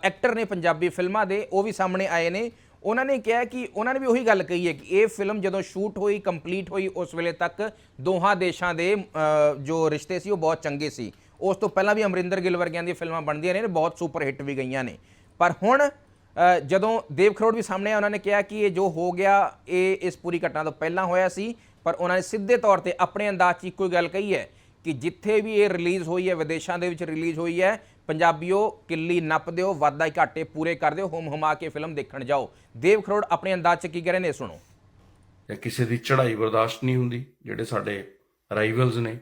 ਐਕਟਰ ਨੇ ਪੰਜਾਬੀ ਫਿਲਮਾਂ ਦੇ, ਉਹ ਵੀ ਸਾਹਮਣੇ ਆਏ ਨੇ। ਉਹਨਾਂ ਨੇ ਕਿਹਾ ਕਿ ਉਹਨਾਂ ਨੇ ਵੀ ਉਹੀ ਗੱਲ ਕਹੀ ਹੈ ਕਿ ਇਹ ਫਿਲਮ ਜਦੋਂ ਸ਼ੂਟ ਹੋਈ, ਕੰਪਲੀਟ ਹੋਈ, ਉਸ ਵੇਲੇ ਤੱਕ ਦੋਹਾਂ ਦੇਸ਼ਾਂ ਦੇ ਜੋ ਰਿਸ਼ਤੇ ਸੀ ਉਹ ਬਹੁਤ ਚੰਗੇ ਸੀ। ਉਸ ਤੋਂ ਪਹਿਲਾਂ ਵੀ ਅਮਰਿੰਦਰ ਗਿੱਲ ਵਰਗਿਆਂ ਦੀਆਂ ਫਿਲਮਾਂ ਬਣਦੀਆਂ ਨੇ, ਬਹੁਤ ਸੁਪਰ ਹਿੱਟ ਵੀ ਗਈਆਂ ਨੇ। ਪਰ ਹੁਣ ਜਦੋਂ ਦੇਵ ਖਰੋੜ ਵੀ ਸਾਹਮਣੇ ਆ ਉਹਨਾਂ ਨੇ ਕਿਹਾ ਕਿ ਇਹ ਜੋ ਹੋ ਗਿਆ, ਇਹ ਇਸ ਪੂਰੀ ਘਟਨਾ ਤੋਂ ਪਹਿਲਾਂ ਹੋਇਆ ਸੀ। ਪਰ ਉਹਨਾਂ ਨੇ ਸਿੱਧੇ ਤੌਰ ਤੇ ਆਪਣੇ ਅੰਦਾਜ਼ 'ਚ ਇੱਕੋ ਹੀ ਗੱਲ ਕਹੀ ਹੈ ਕਿ ਜਿੱਥੇ ਵੀ ਇਹ ਰਿਲੀਜ਼ ਹੋਈ ਹੈ, ਵਿਦੇਸ਼ਾਂ ਦੇ ਵਿੱਚ ਰਿਲੀਜ਼ ਹੋਈ ਹੈ ਪੰਜਾਬੀਓ, ਕਿੱਲੀ ਨੱਪ ਦਿਓ ਵਾਧਾ ਘਾਟੇ ਪੂਰੇ ਕਰ ਦਿਓ, ਹੁਮ ਹੁਮਾ ਕੇ ਫਿਲਮ ਦੇਖਣ ਜਾਓ। ਦੇਵ ਖਰੋੜ ਆਪਣੇ ਅੰਦਾਜ਼ 'ਚ ਕੀ ਕਹਿ ਰਹੇ ਨੇ, ਸੁਣੋ। ਜਾਂ ਕਿਸੇ ਦੀ ਚੜ੍ਹਾਈ ਬਰਦਾਸ਼ਤ ਨਹੀਂ ਹੁੰਦੀ, ਜਿਹੜੇ ਸਾਡੇ ਰਾਈਵਲਸ ਨੇ,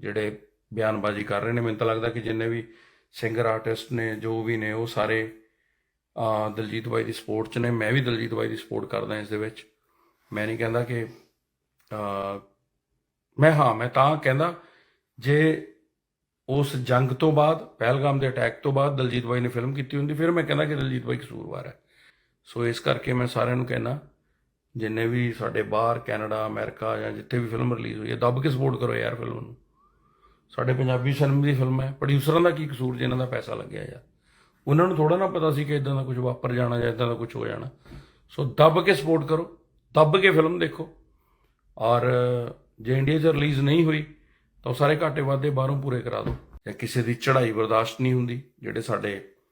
ਜਿਹੜੇ ਬਿਆਨਬਾਜ਼ੀ ਕਰ ਰਹੇ ਨੇ, ਮੈਨੂੰ ਤਾਂ ਲੱਗਦਾ ਕਿ ਜਿੰਨੇ ਵੀ ਸਿੰਗਰ ਆਰਟਿਸਟ ਨੇ, ਜੋ ਵੀ ਨੇ, ਉਹ ਸਾਰੇ ਆ ਦਲਜੀਤ ਬਾਈ ਦੀ ਸਪੋਰਟ 'ਚ ਨੇ, ਮੈਂ ਵੀ ਦਲਜੀਤ ਬਾਈ ਦੀ ਸਪੋਰਟ ਕਰਦਾ ਇਸ ਦੇ ਵਿੱਚ। ਮੈਂ ਨਹੀਂ ਕਹਿੰਦਾ ਕਿ ਆ ਮੈਂ ਹਾਂ, ਮੈਂ ਤਾਂ ਕਹਿੰਦਾ, ਜੇ ਉਸ ਜੰਗ ਤੋਂ ਬਾਅਦ, ਪਹਿਲਗਾਮ ਦੇ ਅਟੈਕ ਤੋਂ ਬਾਅਦ ਦਲਜੀਤ ਬਾਈ ਨੇ ਫਿਲਮ ਕੀਤੀ ਹੁੰਦੀ, ਫਿਰ ਮੈਂ ਕਹਿੰਦਾ ਕਿ ਦਲਜੀਤ ਬਾਈ ਕਸੂਰਵਾਰ ਹੈ। ਸੋ ਇਸ ਕਰਕੇ ਮੈਂ ਸਾਰਿਆਂ ਨੂੰ ਕਹਿਣਾ ਜਿੰਨੇ ਵੀ ਸਾਡੇ ਬਾਹਰ ਕੈਨੇਡਾ, ਅਮਰੀਕਾ ਜਾਂ ਜਿੱਥੇ ਵੀ ਫਿਲਮ ਰਿਲੀਜ਼ ਹੋਈ ਹੈ, ਦੱਬ ਕੇ ਸਪੋਰਟ ਕਰੋ ਯਾਰ ਫਿਲਮ ਨੂੰ। ਸਾਡੇ ਪੰਜਾਬੀ ਫਿਲਮ ਦੀ ਫਿਲਮ ਹੈ ਪ੍ਰੋਡਿਊਸਰਾਂ ਦਾ ਕੀ ਕਸੂਰ ਜਿਨ੍ਹਾਂ ਦਾ ਪੈਸਾ ਲੱਗਿਆ ਯਾਰ। ਉਹਨਾਂ ਨੂੰ ਥੋੜਾ ਨਾ ਪਤਾ ਸੀ ਕਿ ਇਦਾਂ ਦਾ ਕੁਝ ਵਾਪਰ ਜਾਣਾ ਜਾਂ ਇਦਾਂ ਦਾ ਕੁਝ ਹੋ ਜਾਣਾ। ਸੋ ਦੱਬ ਕੇ ਸਪੋਰਟ ਕਰੋ, ਦੱਬ ਕੇ ਫਿਲਮ ਦੇਖੋ। ਔਰ ਜੇ ਇੰਡੀਆ 'ਚ ਰਿਲੀਜ਼ ਨਹੀਂ ਹੋਈ ਤਾਂ ਉਹ ਸਾਰੇ ਘਾਟੇ ਵਾਧੇ ਬਾਹਰੋਂ ਪੂਰੇ ਕਰਾ ਦਿਓ ਜਾਂ ਕਿਸੇ ਦੀ ਚੜ੍ਹਾਈ ਬਰਦਾਸ਼ਤ ਨਹੀਂ ਹੁੰਦੀ, ਜਿਹੜੇ ਸਾਡੇ